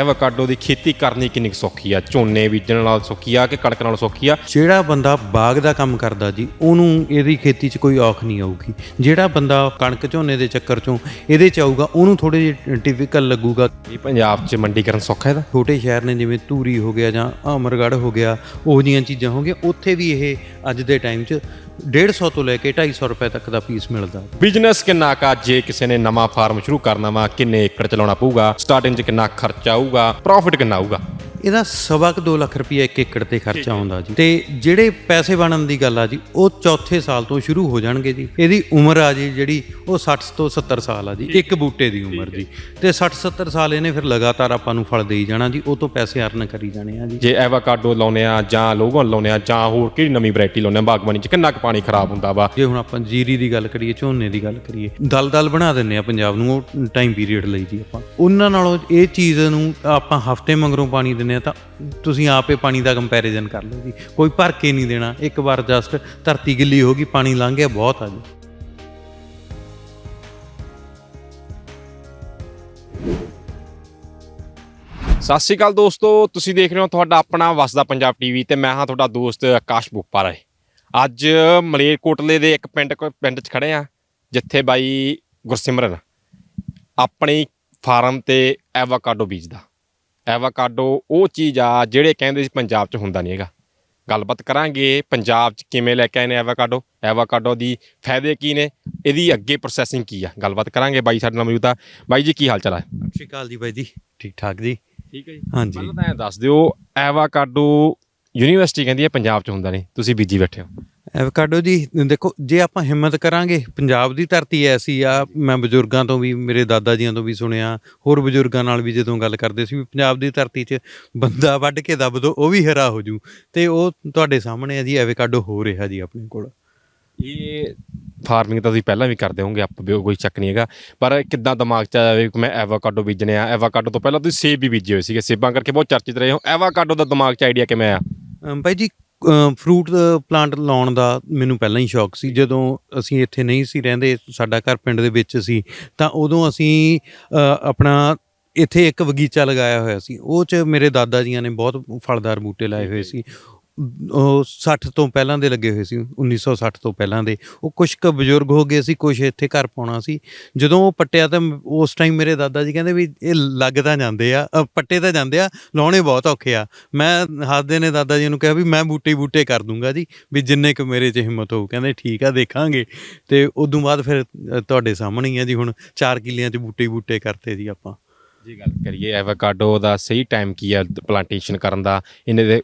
Avocado ਦੀ ਖੇਤੀ ਕਰਨੀ ਕਿੰਨੀ ਕੁ ਸੌਖੀ ਆ? ਝੋਨੇ ਬੀਜਣ ਨਾਲ ਸੌਖੀ ਆ ਕਿ ਕਣਕ ਨਾਲ ਸੌਖੀ ਆ? ਜਿਹੜਾ ਬੰਦਾ ਬਾਗ ਦਾ ਕੰਮ ਕਰਦਾ ਜੀ ਉਹਨੂੰ ਇਹਦੀ ਖੇਤੀ 'ਚ ਕੋਈ ਔਖ ਨਹੀਂ ਆਊਗੀ। ਜਿਹੜਾ ਬੰਦਾ ਕਣਕ ਝੋਨੇ ਦੇ ਚੱਕਰ 'ਚੋਂ ਇਹਦੇ 'ਚ ਆਊਗਾ ਉਹਨੂੰ ਥੋੜੇ ਜਿਹੇ ਟਿਪੀਕਲ ਲੱਗੂਗਾ। ਇਹ ਪੰਜਾਬ 'ਚ ਮੰਡੀਕਰਨ ਸੌਖਾ ਇਹਦਾ? ਛੋਟੇ ਸ਼ਹਿਰ ਨੇ ਜਿਵੇਂ ਧੂਰੀ ਹੋ ਗਿਆ ਜਾਂ ਅਮਰਗੜ੍ਹ ਹੋ ਗਿਆ ਉਹ ਜੀਆਂ ਚੀਜ਼ਾਂ ਹੋ ਗਈਆਂ ਉੱਥੇ ਵੀ ਇਹ ਅੱਜ ਦੇ ਟਾਈਮ 'ਚ 150 ਤੋਂ ਲੈ ਕੇ 250 ਰੁਪਏ ਤੱਕ ਦਾ ਪੀਸ ਮਿਲਦਾ। ਬਿਜ਼ਨਸ ਕਿੰਨਾ ਕਾ ਜੇ ਕਿਸੇ ਨੇ ਨਵਾਂ ਫਾਰਮ ਸ਼ੁਰੂ ਕਰਨਾ ਵਾ, ਕਿੰਨੇ ਏਕੜ ਚਲਾਉਣਾ ਪਊਗਾ? ਸਟਾਰਟਿੰਗ 'ਚ ਕਿੰਨਾ ਖਰਚਾ ਆਊਗਾ? ਪ੍ਰੋਫਿਟ ਕਿੰਨਾ ਆਊਗਾ? ਇਹਦਾ ਸਵਾ ਕੁ 2 ਲੱਖ ਰੁਪਏ ਇੱਕ ਏਕੜ ਤੇ ਖਰਚਾ ਆਉਂਦਾ ਜੀ। ਤੇ ਜਿਹੜੇ ਪੈਸੇ ਬਣਨ ਦੀ ਗੱਲ ਆ ਜੀ ਉਹ ਚੌਥੇ ਸਾਲ ਤੋਂ ਸ਼ੁਰੂ ਹੋ ਜਾਣਗੇ ਜੀ। ਇਹਦੀ ਉਮਰ ਆ ਜੀ ਜਿਹੜੀ ਉਹ 60 ਤੋਂ 70 ਸਾਲ ਆ ਜੀ ਇੱਕ ਬੂਟੇ ਦੀ ਉਮਰ ਜੀ। ਤੇ 60 70 ਸਾਲ ਇਹਨੇ ਫਿਰ ਲਗਾਤਾਰ ਆਪਾਂ ਨੂੰ ਫਲ ਦੇਈ ਜਾਣਾ ਜੀ ਉਹ ਤੋਂ ਪੈਸੇ ਅਰਨ ਕਰੀ ਜਾਣੇ ਆ ਜੀ। ਜੇ ਐਵੋਕਾਡੋ ਲਾਉਨੇ ਆ ਜਾਂ ਲੋਗਨ ਲਾਉਨੇ ਆ ਜਾਂ ਹੋਰ ਕਿਹੜੀ ਨਵੀਂ ਵੈਰਾਈਟੀ ਲਾਉਨੇ ਆ ਬਾਗਬਾਨੀ 'ਚ ਕਿੰਨਾ ਕੁ ਪਾਣੀ ਖਰਾਬ ਹੁੰਦਾ ਵਾ? ਜੇ ਹੁਣ ਆਪਾਂ ਜੀਰੀ ਦੀ ਗੱਲ ਕਰੀਏ ਝੋਨੇ ਦੀ ਗੱਲ ਕਰੀਏ ਦਲ-ਦਲ ਬਣਾ ਦਿੰਨੇ ਆ ਪੰਜਾਬ ਨੂੰ ਉਹ ਟਾਈਮ ਪੀਰੀਅਡ ਲਈ ਜੀ ਆਪਾਂ। ਉਹਨਾਂ ਨਾਲੋਂ ਇਹ ਚੀਜ਼ ਨੂੰ ਆਪਾਂ ਹਫ਼ਤੇ ਮੰਗਰੋਂ ਪਾਣੀ ਦਿੰਨੇ ਆ ਤਾਂ ਤੁਸੀਂ ਆਪੇ ਪਾਣੀ ਦਾ ਕੰਪੈਰੀਜ਼ਨ ਕਰ ਲਓ ਜੀ। ਕੋਈ ਭਰ ਕੇ ਨਹੀਂ ਦੇਣਾ। ਇੱਕ ਵਾਰ ਜਸਟ ਧਰਤੀ ਗਿੱਲੀ ਹੋ ਗਈ, ਪਾਣੀ ਲੰਘ ਗਿਆ, ਬਹੁਤ ਆ ਜੀ। ਸਤਿ ਸ਼੍ਰੀ ਅਕਾਲ ਦੋਸਤੋ, ਤੁਸੀਂ ਦੇਖ ਰਹੇ ਹੋ ਤੁਹਾਡਾ ਆਪਣਾ ਵਸਦਾ ਪੰਜਾਬ ਟੀਵੀ ਤੇ ਮੈਂ ਹਾਂ ਤੁਹਾਡਾ ਦੋਸਤ ਆਕਾਸ਼ ਬੁੱਪਾ ਰਾਏ। ਅੱਜ ਮਲੇਰਕੋਟਲੇ ਦੇ ਇੱਕ ਪਿੰਡ ਪਿੰਡ 'ਚ ਖੜੇ ਆ, ਜਿੱਥੇ ਬਾਈ ਗੁਰਸਿਮਰਨ, ਆਪਣੀ ਫਾਰਮ ਤੇ ਐਵੋਕਾਡੋ ਬੀਜਦਾ। ਐਵੋਕਾਡੋ ਉਹ ਚੀਜ਼ ਆ ਜਿਹੜੇ ਕਹਿੰਦੇ ਸੀ ਪੰਜਾਬ 'ਚ ਹੁੰਦਾ ਨਹੀਂ ਹੈਗਾ। ਗੱਲਬਾਤ ਕਰਾਂਗੇ ਪੰਜਾਬ 'ਚ ਕਿਵੇਂ ਲੈ ਕੇ ਆਏ ਨੇ ਐਵੋਕਾਡੋ? ਐਵੋਕਾਡੋ ਦੀ ਫਾਇਦੇ ਕੀ ਨੇ? ਇਹਦੀ ਅੱਗੇ ਪ੍ਰੋਸੈਸਿੰਗ ਕੀ ਆ? ਗੱਲਬਾਤ ਕਰਾਂਗੇ ਬਾਈ ਸਾਡੇ ਨਾਲ ਮੌਜੂਦ ਆ। ਬਾਈ ਜੀ ਕੀ ਹਾਲ ਚਾਲ ਹੈ ਸਤਿ ਸ਼੍ਰੀ ਅਕਾਲ ਜੀ ਬਾਈ ਜੀ। ਠੀਕ ਠਾਕ ਜੀ? ਠੀਕ ਹੈ ਜੀ। ਹਾਂਜੀ। ਪਹਿਲਾਂ ਤਾਂ ਇਹ ਦੱਸ ਦਿਓ ਐਵਾਕਾਡੋ ਯੂਨੀਵਰਸਿਟੀ ਕਹਿੰਦੀ ਹੈ ਪੰਜਾਬ 'ਚ ਹੁੰਦਾ ਨਹੀਂ ਤੁਸੀਂ ਬੀਜੀ ਬੈਠੇ ਹੋ। ਐਵੋਕਾਡੋ ਜੀ ਦੇਖੋ ਜੇ ਆਪਾਂ ਹਿੰਮਤ ਕਰਾਂਗੇ ਪੰਜਾਬ ਦੀ ਧਰਤੀ ਐਸੀ ਆ ਮੈਂ ਬਜ਼ੁਰਗਾਂ ਤੋਂ ਵੀ ਮੇਰੇ ਦਾਦਾ ਜੀਆਂ ਤੋਂ ਵੀ ਸੁਣਿਆ ਹੋਰ ਬਜ਼ੁਰਗਾਂ ਨਾਲ ਵੀ ਜਦੋਂ ਗੱਲ ਕਰਦੇ ਸੀ ਵੀ ਪੰਜਾਬ ਦੀ ਧਰਤੀ 'ਚ ਬੰਦਾ ਵੱਢ ਕੇ ਦੱਬ ਦੋ ਉਹ ਵੀ ਹਰਾ ਹੋ ਜੂ। ਤੇ ਉਹ ਤੁਹਾਡੇ ਸਾਹਮਣੇ ਆ ਜੀ ਐਵੋਕਾਡੋ ਹੋ ਰਿਹਾ ਜੀ ਆਪਣੇ ਕੋਲ। ਇਹ ਫਾਰਮਿੰਗ ਤਾਂ ਤੁਸੀਂ ਪਹਿਲਾਂ ਵੀ ਕਰਦੇ ਹੋਵੋਗੇ ਆਪ ਕੋਈ ਚੱਕ ਨਹੀਂ ਹੈਗਾ। ਪਰ ਕਿੱਦਾਂ ਦਿਮਾਗ 'ਚ ਆਇਆ ਵੀ ਮੈਂ ਐਵਾਕਾਡੋ ਬੀਜਣੇ ਆ ਐਵਾਕਾਡੋ ਤੋਂ ਪਹਿਲਾਂ ਤੁਸੀਂ ਸੇਬ ਵੀ ਬੀਜੇ ਹੋਏ ਸੀਗੇ ਸੇਬਾਂ ਕਰਕੇ ਬਹੁਤ ਚਰਚਿਤ ਰਹੇ ਹੋ। ਐਵਾਕਾਡੋ ਦਾ ਦਿਮਾਗ 'ਚ ਆਈਡੀਆ ਕਿਵੇਂ ਆਇਆ ਬਾਈ ਜੀ ਫਰੂਟ ਪਲਾਂਟ ਲਾਉਣ ਦਾ ਮੈਨੂੰ ਪਹਿਲਾਂ ਹੀ ਸ਼ੌਕ ਸੀ। ਜਦੋਂ ਅਸੀਂ ਇੱਥੇ ਨਹੀਂ ਸੀ ਰਹਿੰਦੇ, ਸਾਡਾ ਘਰ ਪਿੰਡ ਦੇ ਵਿੱਚ ਸੀ, ਤਾਂ ਉਦੋਂ ਅਸੀਂ ਆਪਣਾ ਇੱਥੇ ਇੱਕ ਬਗੀਚਾ ਲਗਾਇਆ ਹੋਇਆ ਸੀ। ਉਹ ਚ ਮੇਰੇ ਦਾਦਾ ਜੀਆਂ ਨੇ ਬਹੁਤ ਫਲਦਾਰ ਬੂਟੇ ਲਾਏ ਹੋਏ ਸੀ। ਉਹ 60 ਤੋਂ ਪਹਿਲਾਂ ਦੇ ਲੱਗੇ ਹੋਏ ਸੀ 1960 ਤੋਂ ਪਹਿਲਾਂ ਦੇ। ਉਹ ਕੁਝ ਕੁ ਬਜ਼ੁਰਗ ਹੋ ਗਏ ਸੀ ਕੁਝ ਇੱਥੇ ਘਰ ਪਾਉਣਾ ਸੀ। ਜਦੋਂ ਉਹ ਪੱਟਿਆ ਤਾਂ ਉਸ ਟਾਈਮ ਮੇਰੇ ਦਾਦਾ ਜੀ ਕਹਿੰਦੇ ਵੀ ਇਹ ਲੱਗ ਤਾਂ ਜਾਂਦੇ ਆ ਅ, ਪੱਟੇ ਤਾਂ ਜਾਂਦੇ ਆ ਲਾਉਣੇ ਬਹੁਤ ਔਖੇ ਆ। ਮੈਂ ਹੱਸਦੇ ਨੇ ਦਾਦਾ ਜੀ ਨੂੰ ਕਿਹਾ ਵੀ ਮੈਂ ਬੂਟੇ ਹੀ ਬੂਟੇ ਕਰ ਦੂੰਗਾ ਜੀ ਵੀ ਜਿੰਨੇ ਕੁ ਮੇਰੇ 'ਚ ਹਿੰਮਤ ਹੋਊ। ਕਹਿੰਦੇ ਠੀਕ ਆ ਦੇਖਾਂਗੇ। ਤੇ ਉਦੋਂ ਬਾਅਦ ਫਿਰ ਅ, ਤੁਹਾਡੇ ਸਾਹਮਣੇ ਹੀ ਆ ਜੀ ਹੁਣ 4 ਕਿੱਲਿਆਂ 'ਚ ਬੂਟੇ ਹੀ ਬੂਟੇ ਕਰਤੇ ਜੀ ਆਪਾਂ। ਜੀ ਗੱਲ ਕਰੀਏ ਐਵਾਕਾਡੋ ਦਾ ਸਹੀ ਟਾਈਮ ਕੀ ਆ ਪਲਾਂਟੇਸ਼ਨ ਕਰਨ ਦਾ? ਇਹਨੇ ਦੇ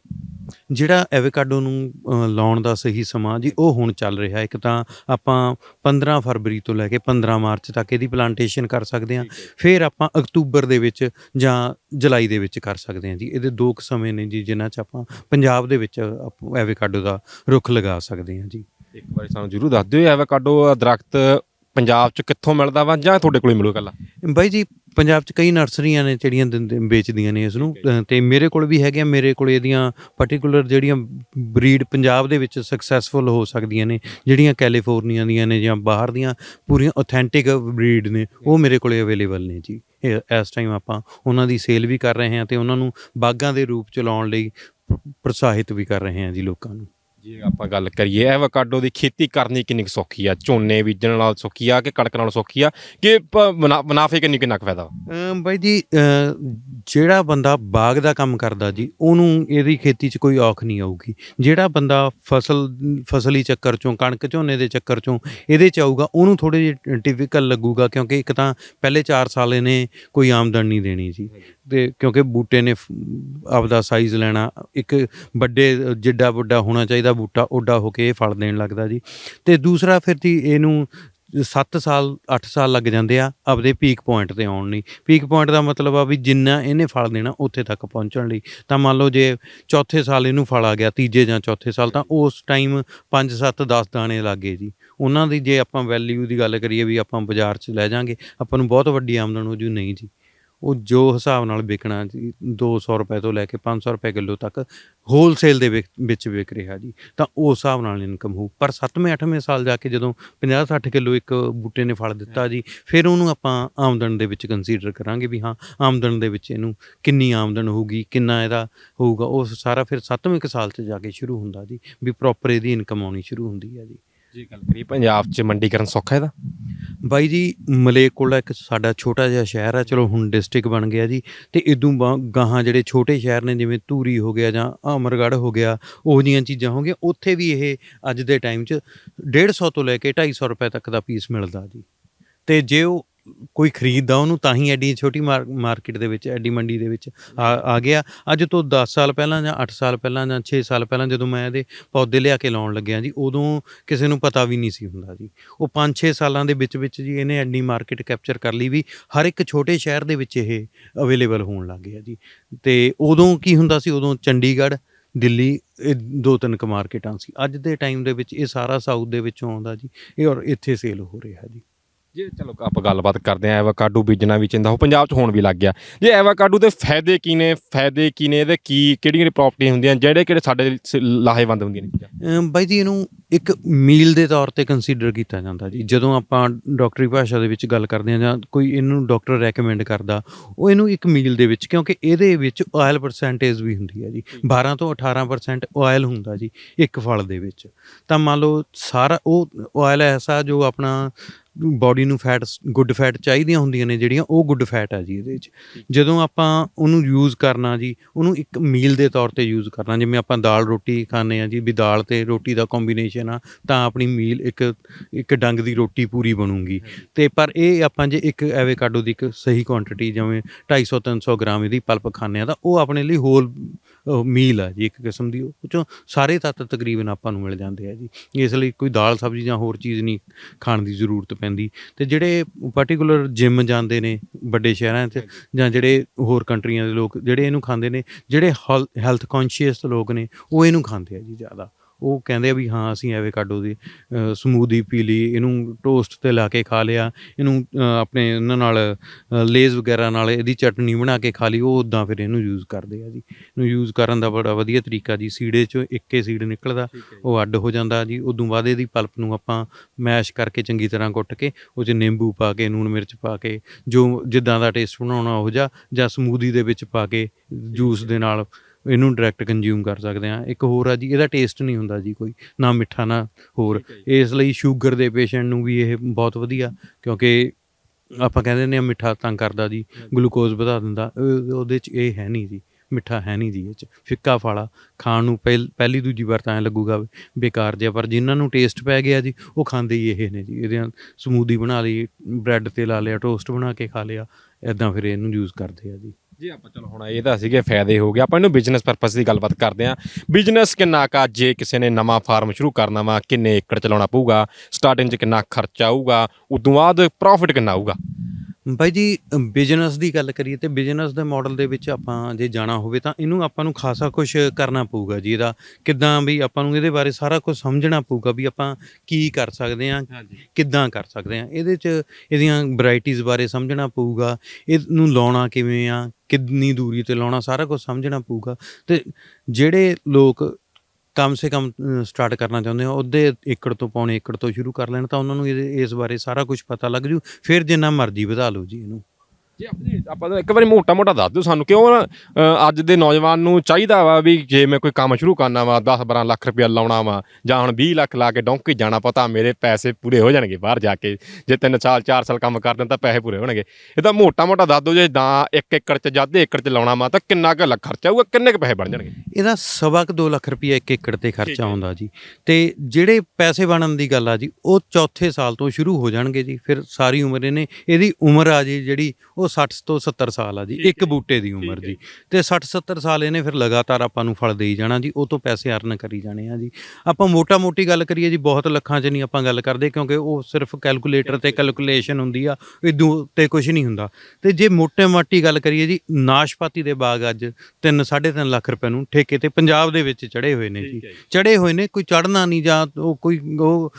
ਜਿਹੜਾ ਐਵੋਕਾਡੋ ਨੂੰ ਲਾਉਣ ਦਾ ਸਹੀ ਸਮਾਂ ਜੀ ਉਹ ਹੁਣ ਚੱਲ ਰਿਹਾ। ਇੱਕ ਤਾਂ ਆਪਾਂ 15 ਫਰਵਰੀ ਤੋਂ ਲੈ ਕੇ 15 ਮਾਰਚ ਤੱਕ ਇਹਦੀ ਪਲਾਂਟੇਸ਼ਨ ਕਰ ਸਕਦੇ ਹਾਂ। ਫਿਰ ਆਪਾਂ ਅਕਤੂਬਰ ਦੇ ਵਿੱਚ ਜਾਂ ਜੁਲਾਈ ਦੇ ਵਿੱਚ ਕਰ ਸਕਦੇ ਹਾਂ ਜੀ। ਇਹਦੇ ਦੋ ਕੁ ਸਮੇਂ ਨੇ ਜੀ ਜਿਨ੍ਹਾਂ 'ਚ ਆਪਾਂ ਪੰਜਾਬ ਦੇ ਵਿੱਚ ਐਵੋਕਾਡੋ ਦਾ ਰੁੱਖ ਲਗਾ ਸਕਦੇ ਹਾਂ ਜੀ। ਇੱਕ ਵਾਰੀ ਸਾਨੂੰ ਜਰੂਰ ਦੱਸ ਦਿਓ ਐਵਾਕਾਡੋ ਦਰਖਤ ਪੰਜਾਬ 'ਚ ਕਿੱਥੋਂ ਮਿਲਦਾ ਵਾ ਜਾਂ ਤੁਹਾਡੇ ਕੋਲ ਮਿਲੂ ਕੱਲਾ ਬਾਈ ਜੀ ਪੰਜਾਬ 'ਚ ਕਈ ਨਰਸਰੀਆਂ ਨੇ ਜਿਹੜੀਆਂ ਦਿੰਦੇ- ਵੇਚਦੀਆਂ ਨੇ ਇਸ ਨੂੰ ਤੇ ਮੇਰੇ ਕੋਲ ਵੀ ਹੈਗੇ ਆ ਮੇਰੇ ਕੋਲ ਇਹਦੀਆਂ ਪਾਰਟਿਕੂਲਰ ਜਿਹੜੀਆਂ ਬਰੀਡ ਪੰਜਾਬ ਦੇ ਵਿੱਚ ਸਕਸੈਸਫੁਲ ਹੋ ਸਕਦੀਆਂ ਨੇ ਜਿਹੜੀਆਂ ਕੈਲੀਫੋਰਨੀਆ ਦੀਆਂ ਨੇ ਜਾਂ ਬਾਹਰ ਦੀਆਂ ਪੂਰੀਆਂ ਆਥੈਂਟਿਕ ਬਰੀਡ ਨੇ ਉਹ ਮੇਰੇ ਕੋਲੇ ਅਵੇਲੇਬਲ ਨੇ ਜੀ। ਇਹ- ਇਸ ਟਾਈਮ ਆਪਾਂ ਉਹਨਾਂ ਦੀ ਸੇਲ ਵੀ ਕਰ ਰਹੇ ਹਾਂ ਤੇ ਉਹਨਾਂ ਨੂੰ ਬਾਗਾਂ ਦੇ ਰੂਪ ਚ ਲਾਉਣ ਲਈ ਪ- ਪ੍ਰੋਤਸਾਹਿਤ ਵੀ ਕਰ ਰਹੇ ਹਾਂ ਜੀ ਲੋਕਾਂ ਨੂੰ। ਜੇ ਆਪਾਂ ਗੱਲ ਕਰੀਏ ਐਵੋਕਾਡੋ ਦੀ ਖੇਤੀ ਕਰਨੀ ਕਿੰਨੀ ਕੁ ਸੌਖੀ ਆ? ਝੋਨੇ ਬੀਜਣ ਨਾਲ ਸੌਖੀ ਆ ਕਿ ਕਣਕ ਨਾਲ ਸੌਖੀ ਆ? ਕਿ ਪ- ਮੁਨਾ- ਮੁਨਾਫੇ ਕਿੰਨੀ ਕਿੰਨਾ ਕੁ ਫਾਇਦਾ ਅਮ ਬਾਈ ਜੀ ਅ, ਜਿਹੜਾ ਬੰਦਾ ਬਾਗ ਦਾ ਕੰਮ ਕਰਦਾ ਜੀ ਉਹਨੂੰ ਇਹਦੀ ਖੇਤੀ 'ਚ ਕੋਈ ਔਖ ਨਹੀਂ ਆਊਗੀ। ਜਿਹੜਾ ਬੰਦਾ ਫਸਲ ਫਸਲੀ ਚੱਕਰ ਚੋਂ ਕਣਕ ਝੋਨੇ ਦੇ ਚੱਕਰ ਚੋਂ ਇਹਦੇ 'ਚ ਆਊਗਾ ਉਹਨੂੰ ਥੋੜੇ ਜਿਹੇ ਟਿਪੀਕਲ ਲੱਗੂਗਾ ਕਿਉਂਕਿ ਇੱਕ ਤਾਂ ਪਹਿਲੇ 4 ਸਾਲ ਇਹਨੇ ਕੋਈ ਆਮਦਨ ਨਹੀਂ ਦੇਣੀ ਜੀ। ਤੇ ਕਿਉਂਕਿ ਬੂਟੇ ਨੇ ਆਪਦਾ ਸਾਈਜ਼ ਲੈਣਾ, ਇੱਕ ਵੱਡੇ, ਜਿੱਡਾ ਵੱਡਾ ਹੋਣਾ ਚਾਹੀਦਾ ਬੂਟਾ, ਓਡਾ ਹੋ ਕੇ ਇਹ ਫਲ ਦੇਣ ਲੱਗਦਾ ਜੀ। ਤੇ ਦੂਸਰਾ ਫਿਰ ਜੀ ਇਹਨੂੰ 7 ਸਾਲ 8 ਸਾਲ ਲੱਗ ਜਾਂਦੇ ਆ, ਆਪਦੇ ਪੀਕ ਪੁਆਇੰਟ ਤੇ ਆਉਣ ਲਈ। ਪੀਕ ਪੁਆਇੰਟ ਦਾ ਮਤਲਬ ਆ ਵੀ ਜਿੰਨਾ ਇਹਨੇ ਫਲ ਦੇਣਾ, ਉੱਥੇ ਤੱਕ ਪਹੁੰਚਣ ਲਈ। ਤਾਂ ਮੰਨ ਲਓ ਜੇ ਚੌਥੇ ਸਾਲ ਇਹਨੂੰ ਫਲ ਆ ਗਿਆ, ਤੀਜੇ ਜਾਂ ਚੌਥੇ ਸਾਲ, ਤਾਂ ਉਸ ਟਾਈਮ 5 7 10 ਦਾਣੇ ਲੱਗੇ ਜੀ। ਉਹਨਾਂ ਦੀ ਜੇ ਆਪਾਂ ਵੈਲਿਊ ਦੀ ਗੱਲ ਕਰੀਏ ਵੀ ਆਪਾਂ ਬਾਜ਼ਾਰ 'ਚ ਲੈ ਜਾਾਂਗੇ, ਆਪਾਂ ਨੂੰ ਬਹੁਤ ਵੱਡੀ ਆਮਦਨ ਹੋ ਜੂ, ਨਹੀਂ ਜੀ। ਉਹ ਜੋ ਹਿਸਾਬ ਨਾਲ ਵਿਕਣਾ ਜੀ 200 ਰੁਪਏ ਤੋਂ ਲੈ ਕੇ 500 ਰੁਪਏ ਕਿਲੋ ਤੱਕ ਹੋਲਸੇਲ ਦੇ ਵਿਕ- ਵਿੱਚ ਵਿਕ ਰਿਹਾ ਜੀ, ਤਾਂ ਉਸ ਹਿਸਾਬ ਨਾਲ ਇਨਕਮ ਹੋਊ। ਪਰ 7ਵੇਂ 8ਵੇਂ ਸਾਲ ਜਾ ਕੇ ਜਦੋਂ 50 60 ਕਿਲੋ ਇੱਕ ਬੂਟੇ ਨੇ ਫਲ ਦਿੱਤਾ ਜੀ, ਫਿਰ ਉਹਨੂੰ ਆਪਾਂ ਆਮਦਨ ਦੇ ਵਿੱਚ ਕੰਸੀਡਰ ਕਰਾਂਗੇ ਵੀ ਹਾਂ, ਆਮਦਨ ਦੇ ਵਿੱਚ ਇਹਨੂੰ ਕਿੰਨੀ ਆਮਦਨ ਹੋਊਗੀ, ਕਿੰਨਾ ਇਹਦਾ ਹੋਊਗਾ, ਉਹ ਸਾਰਾ ਫਿਰ 7ਵੇਂ ਕੁ ਸਾਲ 'ਚ ਜਾ ਕੇ ਸ਼ੁਰੂ ਹੁੰਦਾ ਜੀ, ਵੀ ਪ੍ਰੋਪਰ ਇਹਦੀ ਇਨਕਮ ਆਉਣੀ ਸ਼ੁਰੂ ਹੁੰਦੀ ਹੈ ਜੀ। ਜੀ, ਗੱਲ ਕਰੀਏ, ਪੰਜਾਬ 'ਚ ਮੰਡੀਕਰਨ ਸੌਖਾ ਇਹਦਾ? ਬਾਈ ਜੀ ਮਲੇਕੋਲਾ ਇੱਕ ਸਾਡਾ ਛੋਟਾ ਜਿਹਾ ਸ਼ਹਿਰ ਹੈ ਚਲੋ ਹੁਣ ਡਿਸਟ੍ਰਿਕਟ ਬਣ ਗਿਆ ਜੀ, ਤੇ ਇਦੋਂ ਬਾ- ਗਾਹਾਂ ਜਿਹੜੇ ਛੋਟੇ ਸ਼ਹਿਰ ਨੇ, ਜਿਵੇਂ ਧੂਰੀ ਹੋ ਗਿਆ ਜਾਂ ਅਮਰਗੜ੍ਹ ਹੋ ਗਿਆ, ਉਹ ਜੀਆਂ ਚੀਜ਼ਾਂ ਹੋ ਗਈਆਂ, ਉੱਥੇ ਵੀ ਇਹ ਅੱਜ ਦੇ ਟਾਈਮ 'ਚ 150 ਤੋਂ ਲੈ ਕੇ 250 ਰੁਪਏ ਤੱਕ ਦਾ ਪੀਸ ਮਿਲਦਾ ਜੀ। ਤੇ ਜੇ ਉਹ ਕੋਈ ਖਰੀਦਦਾ ਉਹਨੂੰ, ਤਾਂ ਹੀ ਐਡੀ ਛੋਟੀ ਮਾਰਕੀਟ ਦੇ ਵਿੱਚ, ਐਡੀ ਮੰਡੀ ਦੇ ਵਿੱਚ ਆ ਆ ਗਿਆ। ਅੱਜ ਤੋਂ 10 ਸਾਲ ਪਹਿਲਾਂ ਜਾਂ 8 ਸਾਲ ਪਹਿਲਾਂ ਜਾਂ 6 ਸਾਲ ਪਹਿਲਾਂ ਜਦੋਂ ਮੈਂ ਇਹਦੇ ਪੌਦੇ ਲਿਆ ਕੇ ਲਾਉਣ ਲੱਗਿਆ ਜੀ, ਉਦੋਂ ਕਿਸੇ ਨੂੰ ਪਤਾ ਵੀ ਨਹੀਂ ਸੀ ਹੁੰਦਾ ਜੀ। ਉਹ 5-6 ਸਾਲਾਂ ਦੇ ਵਿੱਚ ਵਿੱਚ ਜੀ ਇਹਨੇ ਐਡੀ ਮਾਰਕੀਟ ਕੈਪਚਰ ਕਰ ਲਈ ਵੀ ਹਰ ਇੱਕ ਛੋਟੇ ਸ਼ਹਿਰ ਦੇ ਵਿੱਚ ਇਹ ਅਵੇਲੇਬਲ ਹੋਣ ਲੱਗ ਗਿਆ ਜੀ। ਤੇ ਉਦੋਂ ਕੀ ਹੁੰਦਾ ਸੀ? ਉਦੋਂ ਚੰਡੀਗੜ੍ਹ, ਦਿੱਲੀ, ਇਹ ਦੋ ਤਿੰਨ ਕੁ ਮਾਰਕੀਟਾਂ ਸੀ। ਅੱਜ ਦੇ ਟਾਈਮ ਦੇ ਵਿੱਚ ਇਹ ਸਾਰਾ ਸਾਊਥ ਦੇ ਵਿੱਚੋਂ ਆਉਂਦਾ ਜੀ, ਇਹ ਔਰ ਇੱਥੇ ਸੇਲ ਹੋ ਰਿਹਾ ਜੀ। ਜੇ ਚਲੋ ਆਪਾਂ ਗੱਲਬਾਤ ਕਰਦੇ ਆਂ ਐਵਾਕਾਡੋ ਬੀਜਣਾ ਵੀ ਚਾਹੀਦਾ ਉਹ ਪੰਜਾਬ 'ਚ ਹੋਣ ਵੀ ਲੱਗ ਗਿਆ। ਜੇ ਐਵਾਕਾਡੋ ਦੇ ਫਾਇਦੇ ਕੀ ਨੇ, ਫਾਇਦੇ ਕੀ ਨੇ, ਇਹਦੇ ਕੀ, ਕਿਹੜੀਆਂ ਪ੍ਰਾਪਰਟੀਆਂ ਹੁੰਦੀਆਂ, ਜਿਹੜੇ ਕਿਹੜੇ ਸਾਡੇ ਸ- ਲਾਹੇਵੰਦ ਹੁੰਦੀਆਂ ਨੇ ਚੀਜ਼ਾਂ? ਬਾਈ ਜੀ, ਇਹਨੂੰ ਇੱਕ ਮੀਲ ਦੇ ਤੌਰ ਤੇ ਕੰਸੀਡਰ ਕੀਤਾ ਜਾਂਦਾ ਜੀ। ਜਦੋਂ ਆਪਾਂ ਡਾਕਟਰੀ ਭਾਸ਼ਾ ਦੇ ਵਿੱਚ ਗੱਲ ਕਰਦੇ ਹਾਂ ਜਾਂ ਕੋਈ ਇਹਨੂੰ ਡਾਕਟਰ ਰეკਮੈਂਡ ਕਰਦਾ, ਉਹ ਇਹਨੂੰ ਇੱਕ ਮੀਲ ਦੇ ਵਿੱਚ, ਕਿਉਂਕਿ ਇਹਦੇ ਵਿੱਚ ਆਇਲ ਪਰਸੈਂਟੇਜ ਵੀ ਹੁੰਦੀ ਹੈ ਜੀ। 12 ਤੋਂ 18% ਆਇਲ ਹੁੰਦਾ ਜੀ, ਇੱਕ ਫਲ ਦੇ ਵਿੱਚ। ਤਾਂ ਮੰਨ ਲਓ ਸਾਰਾ ਉਹ ਆਇਲ ਐਸਾ ਜੋ ਆਪਣਾ ਬਾਡੀ ਨੂੰ ਫੈਟਸ ਗੁੱਡ ਫੈਟ ਚਾਹੀਦੀਆਂ ਹੁੰਦੀਆਂ ਨੇ ਜਿਹੜੀਆਂ, ਉਹ ਗੁੱਡ ਫੈਟ ਆ ਜੀ ਇਹਦੇ ਵਿੱਚ। ਜਦੋਂ ਆਪਾਂ ਉਹਨੂੰ ਯੂਜ਼ ਕਰਨਾ ਜੀ, ਉਹਨੂੰ ਇੱਕ ਮੀਲ ਦੇ ਤੌਰ ਤੇ ਯੂਜ਼ ਕਰਨਾ, ਜਿਵੇਂ ਆਪਾਂ ਦਾਲ ਰੋਟੀ ਖਾਂਦੇ ਆ ਜੀ, ਵੀ ਦਾਲ ਤੇ ਰੋਟੀ ਦਾ ਕੰਬੀਨੇਸ਼ਨ ਆ, ਤਾਂ ਆਪਣੀ ਮੀਲ ਇੱਕ ਇੱਕ ਡੰਗ ਦੀ ਰੋਟੀ ਪੂਰੀ ਬਣੂਗੀ। ਤੇ ਪਰ ਇਹ ਆਪਾਂ ਜੇ ਇੱਕ ਐਵੇਕਾਡੋ ਦੀ ਇੱਕ ਸਹੀ ਕੁਆਂਟੀਟੀ ਜਿਵੇਂ 250 300 ਗ੍ਰਾਮ ਇਹਦੀ ਪਲਪ ਖਾਂਦੇ ਆ ਤਾਂ ਉਹ ਆਪਣੇ ਲਈ ਹੋਲ ਮੀਲ ਆ ਜੀ ਇੱਕ ਕਿਸਮ ਦੀ। ਉਹ ਚੋਂ ਸਾਰੇ ਤੱਤ ਤਕਰੀਬਨ ਆਪਾਂ ਨੂੰ ਮਿਲ ਜਾਂਦੇ ਆ ਜੀ। ਇਸ ਲਈ ਕੋਈ ਦਾਲ ਸਬਜ਼ੀ ਜਾਂ ਹੋਰ ਚੀਜ਼ ਨਹੀਂ ਖਾਣ ਦੀ ਜ਼ਰੂਰਤ ਪੈਂਦੀ। ਤੇ ਜਿਹੜੇ ਪਾਰਟਿਕੂਲਰ ਜਿਮ ਜਾਂਦੇ ਨੇ ਵੱਡੇ ਸ਼ਹਿਰਾਂ 'ਚ ਜਾਂ ਜਿਹੜੇ ਹੋਰ ਕੰਟਰੀਆਂ ਦੇ ਲੋਕ ਜਿਹੜੇ ਇਹਨੂੰ ਖਾਂਦੇ ਨੇ, ਜਿਹੜੇ ਹੈਲਥ ਕੌਨਸ਼ੀਅਸ ਲੋਕ ਨੇ, ਉਹ ਇਹਨੂੰ ਖਾਂਦੇ ਆ ਜੀ ਜ਼ਿਆਦਾ। ਉਹ ਕਹਿੰਦੇ ਆ ਵੀ ਹਾਂ ਅਸੀਂ ਐਵੇਕਾਡੋ ਦੀ ਸਮੂਦੀ ਪੀ ਲਈ ਇਹਨੂੰ ਟੋਸਟ ਤੇ ਲਾ ਕੇ ਖਾ ਲਿਆ ਇਹਨੂੰ ਆਪਣੇ ਇਹਨਾਂ ਨਾਲ ਲੇਜ਼ ਵਗੈਰਾ ਨਾਲ ਇਹਦੀ ਚਟਨੀ ਬਣਾ ਕੇ ਖਾ ਲਈ ਉਹ ਉਦਾਂ ਫਿਰ ਇਹਨੂੰ ਯੂਜ਼ ਕਰਦੇ ਆ ਜੀ। ਇਹਨੂੰ ਯੂਜ਼ ਕਰਨ ਦਾ ਬੜਾ ਵਧੀਆ ਤਰੀਕਾ ਜੀ ਸੀੜੇ 'ਚੋਂ ਇੱਕੇ ਸੀਡ ਨਿਕਲਦਾ ਉਹ ਅੱਡ ਹੋ ਜਾਂਦਾ ਜੀ। ਉਦੋਂ ਬਾਅਦ ਇਹਦੀ ਪਲਪ ਨੂੰ ਆਪਾਂ ਮੈਸ਼ ਕਰਕੇ ਚੰਗੀ ਤਰ੍ਹਾਂ ਕੁੱਟ ਕੇ ਉਹ 'ਚ ਨਿੰਬੂ ਪਾ ਕੇ ਨੂਣ ਮਿਰਚ ਪਾ ਕੇ ਜੋ ਜਿੱਦਾਂ ਦਾ ਟੇਸਟ ਬਣਾਉਣਾ ਉਹ ਜਾ ਜਾਂ ਸਮੂਦੀ ਦੇ ਵਿੱਚ ਪਾ ਕੇ ਜੂਸ ਦੇ ਨਾਲ ਇਹਨੂੰ ਡਾਇਰੈਕਟ ਕੰਜ਼ਿਊਮ ਕਰ ਸਕਦੇ ਆ ਇੱਕ ਹੋਰ ਆ ਜੀ ਇਹਦਾ ਟੇਸਟ ਨਹੀਂ ਹੁੰਦਾ ਜੀ ਕੋਈ ਨਾ ਮਿੱਠਾ ਨਾ ਹੋਰ। ਇਸ ਲਈ ਸ਼ੂਗਰ ਦੇ ਪੇਸ਼ੈਂਟ ਨੂੰ ਵੀ ਇਹ ਬਹੁਤ ਵਧੀਆ ਕਿਉਂਕਿ ਆਪਾਂ ਕਹਿੰਦੇ ਨੇ ਮਿੱਠਾ ਤੰਗ ਕਰਦਾ ਜੀ ਗਲੂਕੋਜ਼ ਵਧਾ ਦਿੰਦਾ ਉਹ- ਉਹਦੇ ਚ ਇਹ ਹੈ ਨਹੀਂ ਜੀ ਮਿੱਠਾ ਹੈ ਨਹੀਂ ਜੀ ਇਹ ਚ। ਫਿੱਕਾ ਫਾਲਾ ਖਾਣ ਨੂੰ ਪਹਿਲ- ਦੂਜੀ ਵਾਰ ਤਾਂ ਐ ਲੱਗੂਗਾ ਬੇਕਾਰ ਜਿਹਾ ਪਰ ਜਿਨ੍ਹਾਂ ਨੂੰ ਟੇਸਟ ਪੈ ਗਿਆ ਜੀ ਉਹ ਖਾਂਦੇ ਹੀ ਇਹ ਨੇ ਜੀ। ਇਹਦੇ ਸਮੂਦੀ ਬਣਾ ਲਈ ਬ੍ਰੈਡ ਤੇ ਲਾ ਲਿਆ ਟੋਸਟ ਬਣਾ ਕੇ ਖਾ ਲਿਆ ਐਦਾਂ ਫਿਰ ਇਹਨੂੰ ਯੂਜ਼ ਕਰਦੇ ਆ ਜੀ। ਜੇ ਆਪਾਂ ਚਲੋ ਹੁਣ ਇਹ ਤਾਂ ਸੀਗੇ ਫਾਇਦੇ ਹੋ ਗਏ, ਆਪਾਂ ਇਹਨੂੰ ਬਿਜ਼ਨਸ ਪਰਪਸ ਦੀ ਗੱਲਬਾਤ ਕਰਦੇ ਆਂ ਬਿਜ਼ਨਸ ਕਿੰਨਾ ਕਾ ਜੇ ਕਿਸੇ ਨੇ ਨਵਾਂ ਫਾਰਮ ਸ਼ੁਰੂ ਕਰਨਾ ਵਾ, ਕਿੰਨੇ ਏਕੜ ਚਲਾਉਣਾ ਪਊਗਾ ਸਟਾਰਟਿੰਗ 'ਚ ਕਿੰਨਾ ਖਰਚਾ ਆਊਗਾ, ਉਦੋਂ ਬਾਅਦ ਪ੍ਰੋਫਿਟ ਕਿੰਨਾ ਆਊਗਾ? ਬਾਈ ਜੀ ਬਿਜ਼ਨਸ ਦੀ ਗੱਲ ਕਰੀਏ ਤੇ ਬਿਜ਼ਨਸ ਦੇ ਮਾਡਲ ਦੇ ਵਿੱਚ ਆਪਾਂ ਜੇ ਜਾਣਾ ਹੋਵੇ ਤਾਂ ਇਹਨੂੰ ਆਪਾਂ ਨੂੰ ਖਾਸਾ ਕੁਝ ਕਰਨਾ ਪਊਗਾ ਜੀ ਇਹਦਾ। ਕਿੱਦਾਂ ਵੀ ਆਪਾਂ ਨੂੰ ਇਹਦੇ ਬਾਰੇ ਸਾਰਾ ਕੁਝ ਸਮਝਣਾ ਪਊਗਾ ਵੀ ਆਪਾਂ ਕੀ ਕਰ ਸਕਦੇ ਹਾਂ ਹਾਂਜੀ। ਕਿੱਦਾਂ ਕਰ ਸਕਦੇ ਹਾਂ। ਇਹਦੇ 'ਚ ਇਹਦੀਆਂ ਵੈਰਾਈਟੀਆਂ ਬਾਰੇ ਸਮਝਣਾ ਪਊਗਾ ਇਹਨੂੰ ਲਾਉਣਾ ਕਿਵੇਂ ਆ ਕਿੰਨੀ ਦੂਰੀ ਤੇ ਲਾਉਣਾ ਸਾਰਾ ਕੁਝ ਸਮਝਣਾ ਪਊਗਾ। ਤੇ ਜਿਹੜੇ ਲੋਕ ਕਮ ਸੇ ਕਮ ਸਟਾਰਟ ਕਰਨਾ ਚਾਹੁੰਦੇ ਹੋ, ਉਹਦੇ ਏਕੜ ਤੋਂ ਪੌਣੇ ਏਕੜ ਤੋਂ ਸ਼ੁਰੂ ਕਰ ਲੈਣ ਤਾਂ ਉਹਨਾਂ ਨੂੰ ਇਹਦੇ ਇਸ ਬਾਰੇ ਸਾਰਾ ਕੁਝ ਪਤਾ ਲੱਗ ਜੂ, ਫਿਰ ਜਿੰਨਾ ਮਰਜ਼ੀ ਵਧਾ ਲਓ ਜੀ ਇਹਨੂੰ। ਜੀ ਆਪਣੀ ਆਪਾਂ ਤਾਂ ਇੱਕ ਵਾਰੀ ਮੋਟਾ ਮੋਟਾ ਦੱਸ ਦਿਓ ਸਾਨੂੰ ਕਿਉਂ ਨਾ, ਅ, ਅੱਜ ਦੇ ਨੌਜਵਾਨ ਨੂੰ ਚਾਹੀਦਾ ਵਾ ਵੀ ਜੇ ਮੈਂ ਕੋਈ ਕੰਮ ਸ਼ੁਰੂ ਕਰਨਾ ਵਾ 10 12 ਲੱਖ ਰੁਪਇਆ ਲਾਉਣਾ ਵਾ ਜਾਂ ਹੁਣ 20 ਲੱਖ ਲਾ ਕੇ ਡੌਂਕੀ ਜਾਣਾ ਪਤਾ ਮੇਰੇ ਪੈਸੇ ਪੂਰੇ ਹੋ ਜਾਣਗੇ ਬਾਹਰ ਜਾ ਕੇ। ਜੇ 3 ਸਾਲ 4 ਸਾਲ ਕੰਮ ਕਰਦੇ ਤਾਂ ਪੈਸੇ ਪੂਰੇ ਹੋਣਗੇ। ਇਹ ਤਾਂ ਮੋਟਾ ਮੋਟਾ ਦੱਸ ਦਿਓ ਜੇ ਤਾਂ 1 ਏਕੜ ਚ ਜਾਂ ਅੱਧੇ ਏਕੜ ਚ ਲਾਉਣਾ ਵਾ ਤਾਂ ਕਿੰਨਾ ਕੁ ਲੱਖ ਖਰਚਾ ਆਊਗਾ ਕਿੰਨੇ ਕੁ ਪੈਸੇ ਬਣ ਜਾਣਗੇ? ਇਹਦਾ ਸਵਾ ਕੁ 2 ਲੱਖ ਰੁਪਏ ਇੱਕ ਏਕੜ ਤੇ ਠੀਕ ਖਰਚਾ ਹੈ। ਆਉਂਦਾ ਜੀ। ਤੇ ਜਿਹੜੇ ਪੈਸੇ ਬਣਨ ਦੀ ਗੱਲ ਆ ਜੀ ਉਹ ਚੌਥੇ ਸਾਲ ਤੋਂ ਸ਼ੁਰੂ ਹੋ ਜਾਣਗੇ ਜੀ ਫਿਰ ਸਾਰੀ ਉਮਰ ਇਹਨੇ ਇਹਦੀ ਉਮਰ ਆ ਜੀ ਜਿਹੜੀ ਉਹ 60 ਤੋਂ 70 ਸਾਲ ਆ ਜੀ ਇੱਕ। ਬੂਟੇ ਦੀ ਉਮਰ। ਜੀ। ਤੇ 60 70 ਸਾਲ ਇਹਨੇ ਫਿਰ ਲਗਾਤਾਰ ਆਪਾਂ ਨੂੰ ਫਲ ਦੇਈ ਜਾਣਾ ਜੀ ਉਹ ਤੋਂ ਪੈਸੇ ਅਰਨ ਕਰੀ ਜਾਣੇ ਆ ਜੀ। ਆਪਾਂ ਮੋਟਾ ਮੋਟੀ ਗੱਲ ਕਰੀਏ ਜੀ ਬਹੁਤ ਲੱਖਾਂ 'ਚ ਨਹੀਂ ਆਪਾਂ ਗੱਲ ਕਰਦੇ ਕਿਉਂਕਿ ਉਹ ਸਿਰਫ ਕੈਲਕੂਲੇਟਰ ਤੇ ਕੈਲਕੂਲੇਸ਼ਨ ਹੁੰਦੀ ਆ ਇਦੋਂ ਤੇ ਕੁਝ ਨਹੀਂ ਹੁੰਦਾ। ਤੇ ਜੇ ਮੋਟੇ ਮਾਟੀ ਗੱਲ ਕਰੀਏ ਜੀ ਨਾਸ਼ਪਾਤੀ ਦੇ ਬਾਗ ਅੱਜ 3 3.5 ਲੱਖ ਰੁਪਏ ਨੂੰ ਠੇਕੇ ਤੇ ਪੰਜਾਬ ਦੇ ਵਿੱਚ ਚੜੇ ਹੋਏ ਨੇ ਜੀ। ਚੜੇ ਹੋਏ ਨੇ ਕੋਈ ਚੜਨਾ ਨਹੀਂ ਜਾਂ ਉਹ ਕੋਈ ਉਹ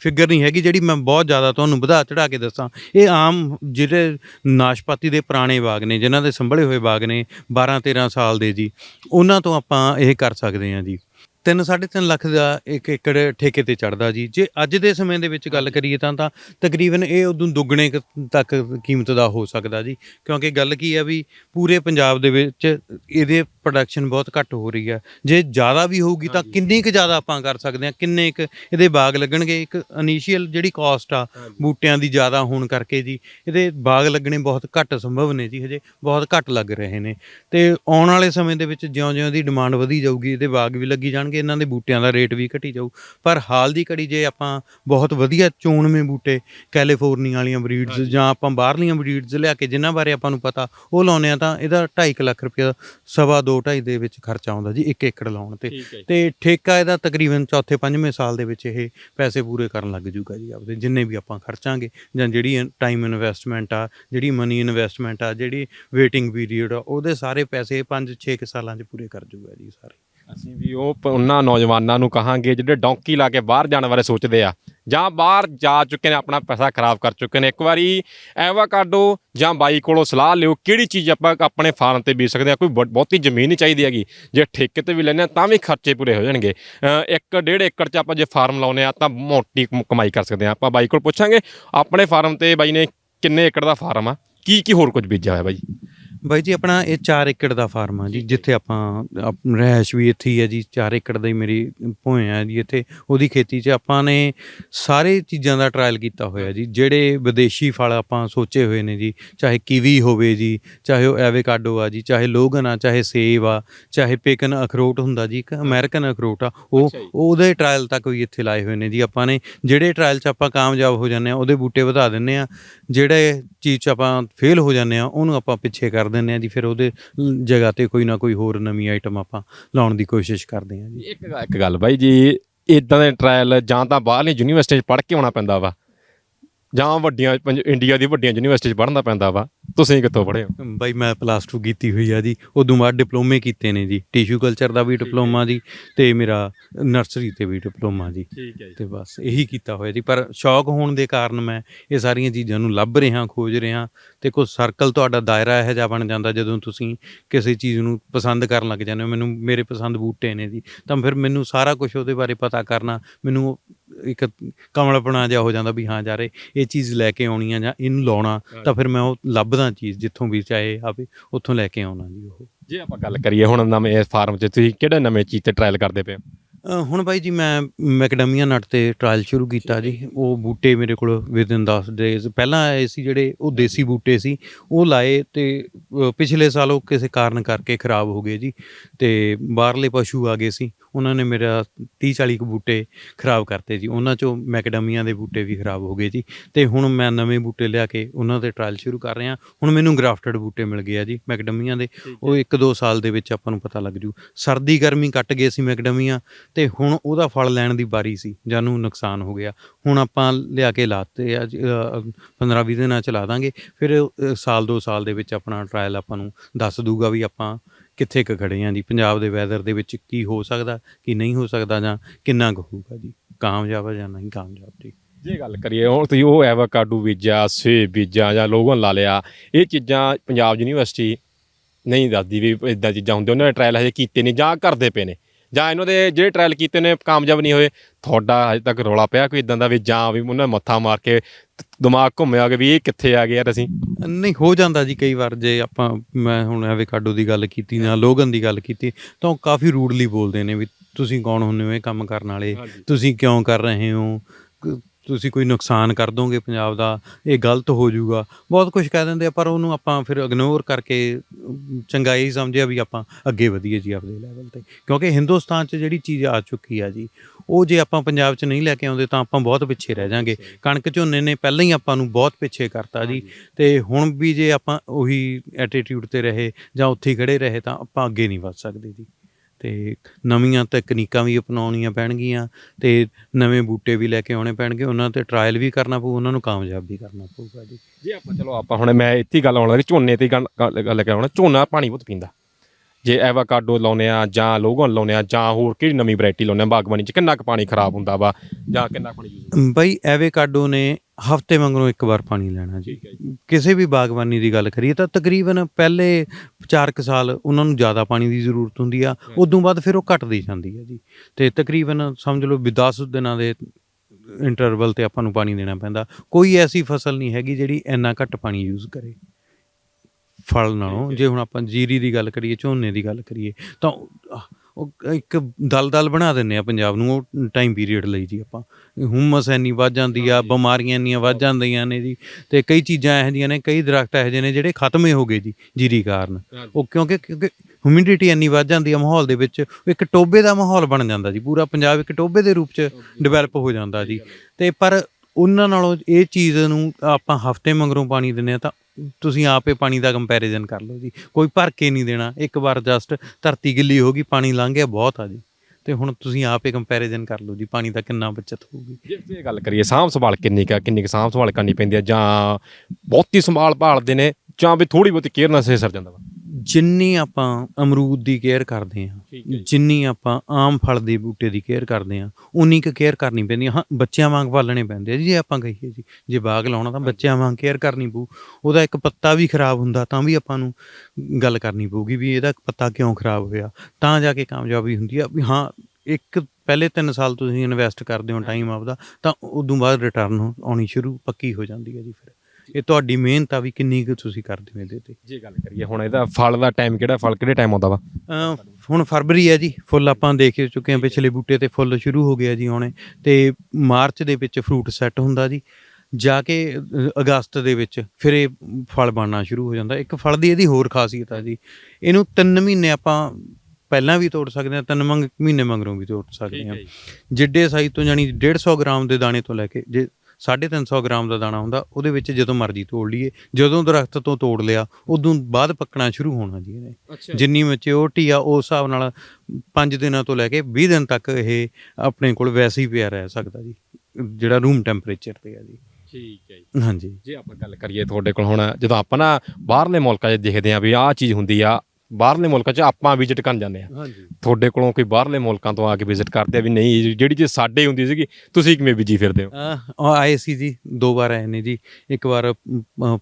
ਫਿਗਰ ਨਹੀਂ ਹੈਗੀ ਜਿਹੜੀ ਮੈਂ ਬਹੁਤ ਜ਼ਿਆਦਾ ਤੁਹਾਨੂੰ ਵਧਾ ਚੜਾ ਕੇ ਦੱਸਾਂ। ਇਹ ਆਮ ਜਿਹੜੇ ਨਾਸ਼ਪਾਤੀ ਨਾਸ਼ਪਾਤੀ ਦੇ ਪੁਰਾਣੇ ਬਾਗ ਨੇ, ਜਿਨ੍ਹਾਂ ਦੇ ਸੰਭਲੇ ਹੋਏ ਬਾਗ ਨੇ 12 13 ਸਾਲ ਦੇ ਜੀ, ਉਹਨਾਂ ਤੋਂ ਆਪਾਂ ਇਹ ਕਰ ਸਕਦੇ ਹਾਂ ਜੀ। 3 3.5 ਲੱਖ ਦਾ ਇੱਕ ਏਕੜ ਠੇਕੇ ਤੇ ਚੜਦਾ ਜੀ। ਜੇ ਅੱਜ ਦੇ ਸਮੇਂ ਦੇ ਵਿੱਚ ਗੱਲ ਕਰੀਏ ਤਾਂ ਤਾਂ ਤਕਰੀਬਨ ਇਹ ਉਦੋਂ ਦੁੱਗਣੇ ਕੁ ਤੱਕ ਕੀਮਤ ਦਾ ਹੋ ਸਕਦਾ ਜੀ। ਕਿਉਂਕਿ ਗੱਲ ਕੀ ਹੈ ਵੀ ਪੂਰੇ ਪੰਜਾਬ ਦੇ ਵਿੱਚ ਇਹਦੇ ਪ੍ਰੋਡਕਸ਼ਨ ਬਹੁਤ ਘੱਟ ਹੋ ਰਹੀ ਹੈ ਜੇ ਜ਼ਿਆਦਾ ਵੀ ਹੋਊਗੀ ਤਾਂ ਕਿੰਨੀ ਕੁ ਜ਼ਿਆਦਾ ਆਪਾਂ ਕਰ ਸਕਦੇ ਹਾਂ ਕਿੰਨੇ ਕੁ ਇਹਦੇ ਬਾਗ ਲੱਗਣਗੇ? ਇੱਕ ਇਨੀਸ਼ੀਅਲ ਜਿਹੜੀ ਕਾਸਟ ਆ ਬੂਟਿਆਂ ਦੀ ਜ਼ਿਆਦਾ ਹੋਣ ਕਰਕੇ ਜੀ ਇਹਦੇ ਬਾਗ ਲੱਗਣੇ ਬਹੁਤ ਘੱਟ ਸੰਭਵ ਨੇ ਜੀ ਹਜੇ ਬਹੁਤ ਘੱਟ ਲੱਗ ਰਹੇ ਨੇ। ਤੇ ਆਉਣ ਵਾਲੇ ਸਮੇਂ ਦੇ ਵਿੱਚ ਜਿਉਂ-ਜਿਉਂ ਦੀ ਡਿਮਾਂਡ ਵਧੀ ਜਾਊਗੀ ਇਹਦੇ ਬਾਗ ਵੀ ਲੱਗੀ ਜਾਣਗੇ। ਇਹਨਾਂ ਦੇ ਬੂਟਿਆਂ ਦਾ ਰੇਟ ਵੀ ਘਟੀ ਜਾਊ। ਪਰ ਹਾਲ ਦੀ ਘੜੀ ਜੇ ਆਪਾਂ ਬਹੁਤ ਵਧੀਆ ਚੋਣਵੇਂ ਬੂਟੇ ਕੈਲੀਫੋਰਨੀਆ ਵਾਲੀਆਂ ਬਰੀਡਸ ਜਾਂ ਆਪਾਂ ਬਾਹਰਲੀਆਂ ਬਰੀਡਸ ਲਿਆ ਕੇ ਜਿਨ੍ਹਾਂ ਬਾਰੇ ਆਪਾਂ ਨੂੰ ਪਤਾ ਉਹ ਲਾਉਨੇ ਆ ਤਾਂ ਇਹਦਾ 2.5 ਲੱਖ ਰੁਪਏ ਸਵਾ ਦੋ 2.5 ਦੇ ਵਿੱਚ ਖਰਚਾ ਆਉਂਦਾ ਜੀ 1 ਏਕੜ ਲਾਉਣ ਤੇ। ਤੇ ਠੇਕਾ ਇਹਦਾ ਤਕਰੀਬਨ ਚੌਥੇ ਪੰਜਵੇਂ ਸਾਲ ਦੇ ਵਿੱਚ ਇਹ ਪੈਸੇ ਪੂਰੇ ਕਰਨ ਲੱਗ ਜੂਗਾ ਜੀ ਆਪਦੇ ਜਿੰਨੇ ਵੀ ਆਪਾਂ ਖਰਚਾਂਗੇ ਜਾਂ ਜਿਹੜੀ ਟਾਈਮ ਇਨਵੈਸਟਮੈਂਟ ਆ ਜਿਹੜੀ ਮਨੀ ਇਨਵੈਸਟਮੈਂਟ ਆ ਜਿਹੜੀ ਵੇਟਿੰਗ ਪੀਰੀਅਡ ਆ ਉਹਦੇ ਸਾਰੇ ਪੈਸੇ 5-6 ਸਾਲਾਂ 'ਚ ਪੂਰੇ ਕਰ ਜੂਗਾ ਜੀ ਸਾਰੇ। ਅਸੀਂ ਵੀ ਉਹ ਪ- ਉਹਨਾਂ ਨੌਜਵਾਨਾਂ ਨੂੰ ਕਹਾਂਗੇ ਜਿਹੜੇ ਡੌਂਕੀ ਲਾ ਕੇ ਬਾਹਰ ਜਾਣ ਬਾਰੇ ਸੋਚਦੇ ਆ। ਜਾਂ ਬਾਹਰ ਜਾ ਚੁੱਕੇ ਨੇ ਆਪਣਾ ਪੈਸਾ ਖਰਾਬ ਕਰ ਚੁੱਕੇ ਨੇ। ਇੱਕ ਵਾਰੀ ਐਵਾਕਾਡੋ ਜਾਂ ਬਾਈ ਕੋਲੋਂ ਸਲਾਹ ਲਿਓ ਕਿਹੜੀ ਚੀਜ਼ ਆਪਾਂ ਆਪਣੇ ਫਾਰਮ ਤੇ ਬੀਜ ਸਕਦੇ ਆ? ਕੋਈ ਬ ਬਹੁਤੀ ਜ਼ਮੀਨ ਨਹੀਂ ਚਾਹੀਦੀ ਹੈਗੀ। ਜੇ ਠੇਕੇ ਤੇ ਵੀ ਲੈਂਦੇ ਹਾਂ ਤਾਂ ਵੀ ਖਰਚੇ ਪੂਰੇ ਹੋ ਜਾਣਗੇ। ਅ, ਇੱਕ ਡੇਢ ਏਕੜ 'ਚ ਆਪਾਂ ਜੇ ਫਾਰਮ ਲਾਉਨੇ ਆ ਤਾਂ ਮੋਟੀ ਕਮ- ਕਮਾਈ ਕਰ ਸਕਦੇ ਆ। ਆਪਾਂ ਬਾਈ ਕੋਲ ਪੁੱਛਾਂਗੇ ਆਪਣੇ ਫਾਰਮ ਤੇ ਬਾਈ ਨੇ ਕਿੰਨੇ ਏਕੜ ਦਾ ਫਾਰਮ ਆ? ਕੀ ਕੀ ਹੋਰ ਕੁਝ ਬੀਜਿਆ ਹੋਇਆ ਬਾਈ? ਬਾਈ ਜੀ ਆਪਣਾ ਇਹ 4 ਏਕੜ ਦਾ ਫਾਰਮ ਆ ਜੀ ਜਿੱਥੇ ਆਪਾਂ ਰਹਿਸ਼ ਵੀ ਇੱਥੇ ਹੀ ਆ ਜੀ 4 ਏਕੜ ਦਾ ਹੀ ਮੇਰੀ ਭੋਏ ਆ ਜੀ ਇੱਥੇ ਉਹਦੀ ਖੇਤੀ 'ਚ ਆਪਾਂ ਨੇ ਸਾਰੇ ਚੀਜ਼ਾਂ ਦਾ ਟਰਾਇਲ ਕੀਤਾ ਹੋਇਆ ਜੀ ਜਿਹੜੇ ਵਿਦੇਸ਼ੀ ਫਲ ਆਪਾਂ ਸੋਚੇ ਹੋਏ ਨੇ ਜੀ ਚਾਹੇ ਕੀਵੀ ਹੋਵੇ ਜੀ ਚਾਹੇ ਉਹ ਐਵੇਕਾਡੋ ਆ ਜੀ ਚਾਹੇ ਲੋਗਨ ਆ ਚਾਹੇ ਸੇਬ ਆ ਚਾਹੇ ਪੇਕਨ ਅਖਰੋਟ ਹੁੰਦਾ ਜੀ ਇੱਕ ਅਮਰੀਕਨ ਅਖਰੋਟ ਆ ਉਹ ਉਹਦੇ ਟਰਾਇਲ ਤੱਕ ਵੀ ਇੱਥੇ ਲਾਏ ਹੋਏ ਨੇ ਜੀ ਆਪਾਂ ਨੇ ਜਿਹੜੇ ਟਰਾਇਲ 'ਚ ਆਪਾਂ ਕਾਮਯਾਬ ਹੋ ਜਾਂਦੇ ਆ ਉਹਦੇ ਬੂਟੇ ਵਧਾ ਦਿੰਨੇ ਆ ਜਿਹੜੇ ਚੀਜ਼ 'ਚ ਆਪਾਂ ਫੇਲ ਹੋ ਜਾਂਦੇ ਆ ਉਹਨੂੰ ਆਪਾਂ ਪਿੱਛੇ ਕਰ ਕਰ ਦਿੰਨੇ ਆ ਜੀ, ਫਿਰ ਉਹਦੇ ਜਗ੍ਹਾ ਤੇ ਕੋਈ ਨਾ ਕੋਈ ਹੋਰ ਨਵੀਂ ਆਈਟਮ ਆਪਾਂ ਲਾਉਣ ਦੀ ਕੋਸ਼ਿਸ਼ ਕਰਦੇ ਆ ਜੀ। ਇੱਕ ਇੱਕ ਗੱਲ ਬਾਈ ਜੀ ਇਦਾਂ ਦੇ ਟ੍ਰਾਇਲ ਜਾਂ ਤਾਂ ਬਾਹਰਲੀ ਯੂਨੀਵਰਸਿਟੀ 'ਚ ਪੜ੍ਹ ਕੇ ਆਉਣਾ ਪੈਂਦਾ ਵਾ। ਜਾਂ ਵੱਡੀਆਂ ਪੰਜ- ਇੰਡੀਆ ਦੀ ਵੱਡੀਆਂ ਯੂਨੀਵਰਸਿਟੀ 'ਚ ਪੜ੍ਹਨਾ ਪੈਂਦਾ ਵਾ। ਤੁਸੀਂ ਕਿੱਥੋਂ ਪੜ੍ਹੇ ਹੋ? ਬਾਈ ਮੈਂ ਪਲੱਸ 2 ਕੀਤੀ ਹੋਈ ਆ ਜੀ। ਉਦੋਂ ਬਾਅਦ ਡਿਪਲੋਮੇ ਕੀਤੇ ਨੇ ਜੀ। ਟਿਸ਼ੂ ਕਲਚਰ ਦਾ ਵੀ ਡਿਪਲੋਮਾ ਜੀ ਤੇ ਮੇਰਾ ਨਰਸਰੀ ਤੇ ਵੀ ਡਿਪਲੋਮਾ ਜੀ। ਠੀਕ ਹੈ ਤੇ ਬਸ ਇਹੀ ਕੀਤਾ ਹੋਇਆ ਜੀ। ਪਰ ਸ਼ੌਕ ਹੋਣ ਦੇ ਕਾਰਨ ਮੈਂ ਇਹ ਸਾਰੀਆਂ ਚੀਜ਼ਾਂ ਨੂੰ ਲੱਭ ਰਿਹਾ ਖੋਜ ਰਿਹਾ ਤੇ ਕੋਈ ਸਰਕਲ ਤੁਹਾਡਾ ਦਾਇਰਾ ਇਹੋ ਜਿਹਾ ਬਣ ਜਾਂਦਾ ਜਦੋਂ ਤੁਸੀਂ ਕਿਸੇ ਚੀਜ਼ ਨੂੰ ਪਸੰਦ ਕਰਨ ਲੱਗ ਜਾਂਦੇ ਹੋ। ਮੈਨੂੰ ਮੇਰੇ ਪਸੰਦ ਬੂਟੇ ਨੇ ਜੀ। ਤਾਂ ਫਿਰ ਮੈਨੂੰ ਸਾਰਾ ਕੁਝ ਉਹਦੇ ਬਾਰੇ ਪਤਾ ਕਰਨਾ ਮੈਨੂੰ ਇੱਕ ਕਮਲਪਣਾ ਜਿਹਾ ਹੋ ਜਾਂਦਾ ਵੀ ਹਾਂ ਯਾਰ ਇਹ ਇਹ ਚੀਜ਼ ਲੈ ਕੇ ਆਉਣੀ ਆ ਜਾਂ ਇਹਨੂੰ ਲਾਉਣਾ ਤਾਂ ਫਿਰ ਮੈਂ ਉਹ ਲੱਭਦਾ ਚੀਜ਼ ਜਿੱਥੋਂ ਵੀ ਚਾਹੇ ਆਵੇ ਉੱਥੋਂ ਲੈ ਕੇ ਆਉਣਾ ਜੀ ਉਹ। ਜੇ ਆਪਾਂ ਗੱਲ ਕਰੀਏ ਹੁਣ ਨਵੇਂ ਫਾਰਮ 'ਚ ਤੁਸੀਂ ਕਿਹੜੇ ਨਵੇਂ ਚੀਜ਼ ਤੇ ਟ੍ਰਾਇਲ ਕਰਦੇ ਪਏ ਹੋ? ਅ, ਹੁਣ ਬਾਈ ਜੀ ਮੈਂ ਮੈਕਡਮੀਆ ਨਟ ਤੇ ਟ੍ਰਾਇਲ ਸ਼ੁਰੂ ਕੀਤਾ ਜੀ। ਉਹ ਬੂਟੇ ਮੇਰੇ ਕੋਲ ਵਿਦਿਨ 10 ਡੇਜ਼ ਪਹਿਲਾਂ ਆਏ ਸੀ ਜਿਹੜੇ ਉਹ ਦੇਸੀ ਬੂਟੇ ਸੀ ਉਹ ਲਾਏ ਤੇ ਅ, ਪਿਛਲੇ ਸਾਲ ਉਹ ਕਿਸੇ ਕਾਰਨ ਕਰਕੇ ਖਰਾਬ ਹੋ ਗਏ ਜੀ ਤੇ ਬਾਹਰਲੇ ਪਸ਼ੂ ਆ ਗਏ ਸੀ। ਉਹਨਾਂ ਨੇ ਮੇਰਾ 30 40 ਕੁ ਬੂਟੇ ਖਰਾਬ ਕਰਤੇ ਜੀ। ਉਹਨਾਂ ਚੋਂ ਮੈਕਡਮੀਆ ਦੇ ਬੂਟੇ ਵੀ ਖਰਾਬ ਹੋ ਗਏ ਜੀ। ਤੇ ਹੁਣ ਮੈਂ ਨਵੇਂ ਬੂਟੇ ਲਿਆ ਕੇ ਉਹਨਾਂ ਤੇ ਟ੍ਰਾਇਲ ਸ਼ੁਰੂ ਕਰ ਰਿਹਾ। ਹੁਣ ਮੈਨੂੰ ਗ੍ਰਾਫਟਡ ਬੂਟੇ ਮਿਲ ਗਏ ਆ ਜੀ ਮੈਕਡਮੀਆ ਦੇ। ਉਹ 1-2 ਸਾਲ ਦੇ ਵਿੱਚ ਆਪਾਂ ਨੂੰ ਪਤਾ ਲੱਗ ਜੂ। ਸਰਦੀ ਗਰਮੀ ਕੱਟ ਗਏ ਸੀ ਮੈਕਡਮੀਆ ਤੇ ਹੁਣ ਉਹਦਾ ਫਲ ਲੈਣ ਦੀ ਵਾਰੀ ਸੀ, ਜਾਨੂੰ ਨੁਕਸਾਨ ਹੋ ਗਿਆ। ਹੁਣ ਆਪਾਂ ਲਿਆ ਕੇ ਲਾਤੇ ਆ 15-20 ਦਿਨਾਂ ਚ ਲਾ ਦਾਂਗੇ। ਫਿਰ ਸਾਲ ਦੋ ਸਾਲ ਦੇ ਵਿੱਚ ਆਪਣਾ ਟਰਾਇਲ ਆਪਾਂ ਨੂੰ ਦੱਸ ਦੂਗਾ ਵੀ ਆਪਾਂ ਕਿੱਥੇ ਕੁ ਖੜੇ ਆ ਜੀ। ਪੰਜਾਬ ਦੇ ਵੈਦਰ ਦੇ ਵਿੱਚ ਕੀ ਹੋ ਸਕਦਾ, ਕੀ ਨਹੀਂ ਹੋ ਸਕਦਾ ਜਾਂ ਕਿੰਨਾ ਕੁ ਹੋਊਗਾ ਜੀ। ਕਾਮਯਾਬ ਜਾਂ ਨਹੀਂ ਕਾਮਯਾਬ ਜੀ? ਜੇ ਗੱਲ ਕਰੀਏ, ਹੁਣ ਤੁਸੀਂ ਉਹ ਐਵਾਕਾਡੋ ਬੀਜਾ ਸੇਬ ਬੀਜਾ ਜਾਂ ਲੋਗਨ ਲਾ ਲਿਆ, ਇਹ ਚੀਜ਼ਾਂ ਪੰਜਾਬ ਯੂਨੀਵਰਸਿਟੀ ਨਹੀਂ ਦੱਸਦੀ ਵੀ ਇਦਾਂ ਚੀਜ਼ਾਂ ਹੁੰਦੀਆਂ। ਉਹਨਾਂ ਨੇ ਟ੍ਰਾਇਲ ਹਜੇ ਕੀਤੇ ਨਹੀਂ ਜਾਂ ਕਰਦੇ ਪਏ ਨੇ। ਜਾਂ ਇਹਨਾਂ ਦੇ ਜਿਹੜੇ ਟ੍ਰਾਇਲ ਕੀਤੇ ਨੇ ਕਾਮਯਾਬ ਨਹੀਂ ਹੋਏ ਤੁਹਾਡਾ ਹਜੇ ਤੱਕ ਰੌਲਾ ਪਿਆ ਕੋਈ ਇਦਾਂ ਦਾ ਵੀ ਜਾਂ ਵੀ ਉਹਨਾਂ ਮੱਥਾ ਮਾਰ ਕੇ ਦਿਮਾਗ ਘੁੰਮਿਆ ਕਿ ਵੀ ਇਹ ਕਿੱਥੇ ਆ ਗਏ ਯਾਰ ਅਸੀਂ ਨਹੀਂ ਹੋ ਜਾਂਦਾ ਜੀ ਕਈ ਵਾਰ ਜੇ ਆਪਾਂ ਮੈਂ ਹੁਣ ਐਵੇਕਾਡੋ ਦੀ ਗੱਲ ਕੀਤੀ ਜਾਂ ਲੋਗਨ ਦੀ ਗੱਲ ਕੀਤੀ ਤਾਂ ਉਹ ਕਾਫੀ ਰੂਡਲੀ ਬੋਲਦੇ ਨੇ ਵੀ ਤੁਸੀਂ ਕੌਣ ਹੁੰਦੇ ਹੋ ਇਹ ਕੰਮ ਕਰਨ ਵਾਲੇ। ਤੁਸੀਂ ਕਿਉਂ ਕਰ ਰਹੇ ਹੋ ਤੁਸੀਂ ਕੋਈ ਨੁਕਸਾਨ ਕਰ ਦੋਗੇ ਪੰਜਾਬ ਦਾ ਇਹ ਗਲਤ ਹੋ ਜਾਊਗਾ। ਬਹੁਤ ਕੁਝ ਕਹਿ ਦਿੰਦੇ ਆ ਪਰ ਉਹਨੂੰ ਆਪਾਂ ਫਿਰ ਇਗਨੋਰ ਕਰਕੇ ਅਮ, ਚੰਗਾ ਇਹ ਸਮਝਿਆ ਵੀ ਆਪਾਂ ਅੱਗੇ ਵਧੀਏ ਜੀ ਆਪਦੇ ਲੈਵਲ ਤੇ। ਕਿਉਂਕਿ ਹਿੰਦੁਸਤਾਨ 'ਚ ਜਿਹੜੀ ਚੀਜ਼ ਆ ਚੁੱਕੀ ਆ ਜੀ ਉਹ ਜੇ ਆਪਾਂ ਪੰਜਾਬ 'ਚ ਨਹੀਂ ਲੈ ਕੇ ਆਉਂਦੇ ਤਾਂ ਆਪਾਂ ਬਹੁਤ ਪਿੱਛੇ ਰਹਿ ਜਾਾਂਗੇ। ਕਣਕ ਝੋਨੇ ਨੇ ਪਹਿਲਾਂ ਹੀ ਆਪਾਂ ਨੂੰ ਬਹੁਤ ਪਿੱਛੇ ਕਰਤਾ ਜੀ। ਤੇ ਹੁਣ ਵੀ ਜੇ ਆਪਾਂ ਉਹੀ ਐਟੀਟਿਊਡ ਤੇ ਰਹੇ ਜਾਂ ਉੱਥੇ ਖੜੇ ਰਹੇ ਤਾਂ ਆਪਾਂ ਅੱਗੇ ਨਹੀਂ ਵੱਧ ਸਕਦੇ ਜੀ। ਤੇ ਨਵੀਆਂ ਤਕਨੀਕਾਂ ਵੀ ਅਪਣਾਉਣੀਆਂ ਪੈਣਗੀਆਂ ਤੇ ਨਵੇਂ ਬੂਟੇ ਵੀ ਲੈ ਕੇ ਆਉਣੇ ਪੈਣਗੇ, ਉਹਨਾਂ ਤੇ ਟਰਾਇਲ ਵੀ ਕਰਨਾ ਪਊ, ਉਹਨਾਂ ਨੂੰ ਕਾਮਯਾਬ ਵੀ ਕਰਨਾ ਪਊਗਾ ਜੀ। ਜੇ ਆਪਾਂ, ਚਲੋ ਆਪਾਂ ਹੁਣ ਮੈਂ ਇੱਥੇ ਗੱਲ ਆਉਣ ਲੱਗੀ ਝੋਨੇ ਤੇ ਗੱਲ ਗੱਲ ਗੱਲ ਕਰਾਉਣਾ ਝੋਨਾ ਪਾਣੀ ਬਹੁਤ ਪੀਂਦਾ। ਜੇ ਐਵਾਕਾਡੋ ਲਾਉਨੇ ਆ ਜਾਂ ਲੋਗਨ ਲਾਉਨੇ ਆ ਜਾਂ ਹੋਰ ਕਿਹੜੀ ਨਵੀਂ ਵੈਰਾਈਟੀ ਲਾਉਨੇ ਆ ਬਾਗਬਾਨੀ ਚ ਕਿੰਨਾ ਕੁ ਪਾਣੀ ਖਰਾਬ ਹੁੰਦਾ ਵਾ ਜਾਂ ਕਿੰਨਾ ਕੁ ਪਾਣੀ ਯੂਜ਼ ਬਈ ਐਵੇਕਾਡੋ ਨੇ ਹਫ਼ਤੇ ਵਾਂਗਰੋਂ ਇੱਕ ਵਾਰ ਪਾਣੀ ਲੈਣਾ ਜੀ। ਕਿਸੇ ਵੀ ਬਾਗਬਾਨੀ ਦੀ ਗੱਲ ਕਰੀਏ ਤਾਂ ਤਕਰੀਬਨ ਪਹਿਲੇ 4 ਕੁ ਸਾਲ ਉਹਨਾਂ ਨੂੰ ਜ਼ਿਆਦਾ ਪਾਣੀ ਦੀ ਜ਼ਰੂਰਤ ਹੁੰਦੀ ਆ ਉਦੋਂ ਬਾਅਦ ਫਿਰ ਉਹ ਘਟਦੀ ਜਾਂਦੀ ਹੈ ਜੀ। ਤੇ ਤਕਰੀਬਨ ਸਮਝ ਲਓ ਵੀ 10 ਦਿਨਾਂ ਦੇ ਇੰਟਰਵਲ ਤੇ ਆਪਾਂ ਨੂੰ ਪਾਣੀ ਦੇਣਾ ਪੈਂਦਾ। ਕੋਈ ਐਸੀ ਫਸਲ ਨਹੀਂ ਹੈਗੀ ਜਿਹੜੀ ਇੰਨਾ ਘੱਟ ਪਾਣੀ ਯੂਜ਼ ਕਰੇ। ਫਲ ਨਾਲੋਂ ਜੇ ਹੁਣ ਆਪਾਂ ਜੀਰੀ ਦੀ ਗੱਲ ਕਰੀਏ ਝੋਨੇ ਦੀ ਗੱਲ ਕਰੀਏ ਤਾਂ ਉਹ- ਇੱਕ ਦਲਦਲ ਬਣਾ ਦਿੰਨੇ ਆ ਪੰਜਾਬ ਨੂੰ ਉਹ ਟਾਈਮ ਪੀਰੀਅਡ ਲਈ ਜੀ ਆਪਾਂ। ਹੁਮਸ ਇੰਨੀ ਵੱਧ ਜਾਂਦੀ ਆ ਬਿਮਾਰੀਆਂ ਇੰਨੀਆਂ ਵੱਧ ਜਾਂਦੀਆਂ ਨੇ ਜੀ ਤੇ ਕਈ ਚੀਜ਼ਾਂ ਇਹੋ ਜਿਹੀਆਂ ਨੇ ਕਈ ਦਰਖਤ ਇਹੋ ਜਿਹੇ ਨੇ ਜਿਹੜੇ ਖਤਮ ਹੀ ਹੋ ਗਏ ਜੀ ਜੀਰੀ ਕਾਰਨ। ਉਹ ਕਿਉਂਕਿ ਕਿਉਂਕਿ ਹਿਊਮਿਡਿਟੀ ਇੰਨੀ ਵੱਧ ਜਾਂਦੀ ਆ ਮਾਹੌਲ ਦੇ ਵਿੱਚ ਇੱਕ ਟੋਬੇ ਦਾ ਮਾਹੌਲ ਬਣ ਜਾਂਦਾ ਜੀ ਪੂਰਾ ਪੰਜਾਬ ਇੱਕ ਟੋਬੇ ਦੇ ਰੂਪ ਚ ਡਿਵੈਲਪ ਹੋ ਜਾਂਦਾ ਜੀ। ਤੇ ਪਰ ਉਹਨਾਂ ਨਾਲੋਂ ਇਹ ਚੀਜ਼ ਨੂੰ ਆਪਾਂ ਹਫ਼ਤੇ ਮੰਗਰੋਂ ਪਾਣੀ ਦਿੰਨੇ ਆ ਤਾਂ ਤੁਸੀਂ ਆਪੇ ਪਾਣੀ ਦਾ ਕੰਪੈਰੀਜ਼ਨ ਕਰ ਲਓ ਜੀ। ਕੋਈ ਭਰ ਕੇ ਨਹੀਂ ਦੇਣਾ। ਇੱਕ ਵਾਰ ਜਸਟ ਧਰਤੀ ਗਿੱਲੀ ਹੋ ਗਈ, ਪਾਣੀ ਲੰਘ ਗਿਆ, ਬਹੁਤ ਆ ਜੀ। ਤੇ ਹੁਣ ਤੁਸੀਂ ਆਪੇ ਕੰਪੈਰੀਜ਼ਨ ਕਰ ਲਓ ਜੀ, ਪਾਣੀ ਦਾ ਕਿੰਨਾ ਬਚਤ ਹੋਊਗੀ। ਜੇ ਜੇ ਗੱਲ ਕਰੀਏ, ਸਾਂਭ ਸੰਭਾਲ ਕਿੰਨੀ ਕਾ ਕਿੰਨੀ ਕੁ ਸਾਂਭ ਸੰਭਾਲ ਕਰਨੀ ਪੈਂਦੀ ਆ, ਜਾਂ ਬਹੁਤੀ ਸੰਭਾਲ ਭਾਲਦੇ ਨੇ, ਜਾਂ ਵੀ ਥੋੜੀ ਬਹੁਤੀ ਕੇਅਰ ਨਾਲ ਸਰ ਜਾਂਦਾ ਵਾ। ਜਿੰਨੀ ਆਪਾਂ ਅਮਰੂਦ ਦੀ ਕੇਅਰ ਕਰਦੇ ਠੀਕ ਹੈ ਹਾਂ ਜੀ। ਜਿੰਨੀ ਆਪਾਂ ਆਮ ਫਲ ਦੇ ਬੂਟੇ ਦੀ ਕੇਅਰ ਕਰਦੇ ਹਾਂ ਉਨੀ ਕੁ ਕੇਅਰ ਕਰਨੀ ਪੈਂਦੀ ਆ। ਹਾਂ ਬੱਚਿਆਂ ਵਾਂਗ ਪਾਲਣੇ ਪੈਂਦੇ ਆ ਜੀ ਜੇ ਆਪਾਂ ਕਹੀਏ ਜੀ। ਜੇ ਬਾਗ ਲਾਉਣਾ ਤਾਂ ਬੱਚਿਆਂ ਵਾਂਗ ਕੇਅਰ ਕਰਨੀ ਪਊ। ਉਹਦਾ ਇੱਕ ਪੱਤਾ ਵੀ ਖਰਾਬ ਹੁੰਦਾ ਤਾਂ ਵੀ ਆਪਾਂ ਨੂੰ ਗੱਲ ਕਰਨੀ ਪਊਗੀ ਵੀ ਇਹਦਾ ਪੱਤਾ ਕਿਉਂ ਖਰਾਬ ਹੋਇਆ। ਤਾਂ ਜਾ ਕੇ ਕਾਮਯਾਬੀ ਹੁੰਦੀ ਆ ਵੀ ਹਾਂ ਇੱਕ ਪਹਿਲੇ 3 ਸਾਲ ਤੁਸੀਂ ਇਨਵੈਸਟ ਕਰਦੇ ਹੋ ਟਾਈਮ ਆਪਦਾ ਤਾਂ ਉਦੋਂ ਬਾਅਦ ਰਿਟਰਨ ਆਉਣੀ ਸ਼ੁਰੂ ਪੱਕੀ ਹੋ ਜਾਂਦੀ ਹੈ ਜੀ ਫਿਰ। ਇਹ ਤੁਹਾਡੀ ਮਿਹਨਤ ਆ ਵੀ ਕਿੰਨੀ ਕੁ ਤੁਸੀਂ ਕਰਦੇ ਹੋ ਇਹਦੇ ਤੇ। ਜੇ ਗੱਲ ਕਰੀਏ ਹੁਣ ਇਹਦਾ ਫਲ ਦਾ ਟਾਈਮ ਕਿਹੜਾ? ਫਲ ਕਿਹੜੇ ਟਾਈਮ ਆਉਂਦਾ ਵਾ? ਹੁਣ ਫਰਵਰੀ ਹੈ ਜੀ ਫੁੱਲ ਆਪਾਂ ਦੇਖ ਚੁੱਕੇ ਹਾਂ ਪਿਛਲੇ ਬੂਟੇ ਤੇ ਫੁੱਲ ਸ਼ੁਰੂ ਹੋ ਗਿਆ ਜੀ ਹੁਣੇ ਤੇ ਮਾਰਚ ਦੇ ਵਿੱਚ ਫਰੂਟ ਸੈੱਟ ਹੁੰਦਾ ਜੀ ਜਾ ਕੇ ਅਗਸਤ ਦੇ ਵਿੱਚ ਫਿਰ ਇਹ ਫਲ ਬਣਨਾ ਸ਼ੁਰੂ ਹੋ ਜਾਂਦਾ। ਇੱਕ ਫਲ ਦੀ ਇਹਦੀ ਹੋਰ ਖਾਸੀਅਤ ਆ ਜੀ ਇਹਨੂੰ 3 ਮਹੀਨੇ ਆਪਾਂ ਪਹਿਲਾਂ ਵੀ ਤੋੜ ਸਕਦੇ ਹਾਂ ਤਿੰਨ ਮੰਗ ਮਹੀਨੇ ਮਗਰੋਂ ਵੀ ਤੋੜ ਸਕਦੇ ਹਾਂ ਜਿੱਡੇ ਸਾਈਜ਼ ਤੋਂ ਜਾਨੀ 150 ਗ੍ਰਾਮ ਦੇ ਦਾਣੇ ਤੋਂ ਲੈ ਕੇ ਜੇ 350 ਗ੍ਰਾਮ ਦਾ ਦਾਣਾ ਹੁੰਦਾ ਉਹਦੇ ਵਿੱਚ ਜਦੋਂ ਮਰਜ਼ੀ ਤੋੜ ਲਈਏ। ਜਦੋਂ ਦਰਖਤ ਤੋਂ ਤੋੜ ਲਿਆ ਉਦੋਂ ਬਾਅਦ ਪੱਕਣਾ ਸ਼ੁਰੂ ਹੋਣਾ ਜੀ ਇਹਨੇ। ਜਿੰਨੀ ਮੈਚਿਓਰਟੀ ਆ ਉਸ ਹਿਸਾਬ ਨਾਲ 5 ਦਿਨਾਂ ਤੋਂ ਲੈ ਕੇ 20 ਦਿਨ ਤੱਕ ਇਹ ਆਪਣੇ ਕੋਲ ਵੈਸੇ ਹੀ ਪਿਆ ਰਹਿ ਸਕਦਾ ਜੀ ਜਿਹੜਾ ਰੂਮ ਟੈਂਪਰੇਚਰ ਤੇ ਆ ਜੀ। ਠੀਕ ਹੈ ਜੀ। ਹਾਂਜੀ। ਜੇ ਆਪਾਂ ਗੱਲ ਕਰੀਏ ਤੁਹਾਡੇ ਕੋਲ ਹੁਣ ਜਦੋਂ ਆਪਾਂ ਨਾ ਬਾਹਰਲੇ ਮੁਲਕਾਂ 'ਚ ਦੇਖਦੇ ਆ ਵੀ ਆਹ ਚੀਜ਼ ਹੁੰਦੀ ਆ ਬਾਹਰਲੇ ਮੁਲਕਾਂ 'ਚ ਆਪਾਂ ਵਿਜ਼ਿਟ ਕਰਨ ਜਾਂਦੇ ਆ ਹਾਂਜੀ। ਤੁਹਾਡੇ ਕੋਲੋਂ ਕੋਈ ਬਾਹਰਲੇ ਮੁਲਕਾਂ ਤੋਂ ਆ ਕੇ ਵਿਜ਼ਿਟ ਕਰਦੇ ਆ ਵੀ ਨਹੀਂ ਜਿਹੜੀ ਚੀਜ਼ ਸਾਡੇ ਹੁੰਦੀ ਸੀਗੀ ਤੁਸੀਂ ਕਿਵੇਂ ਬੀਜੀ ਫਿਰਦੇ ਹੋ? ਉਹ ਆਏ ਸੀ ਜੀ ਦੋ ਵਾਰ ਆਏ ਨੇ ਜੀ। ਇੱਕ ਵਾਰ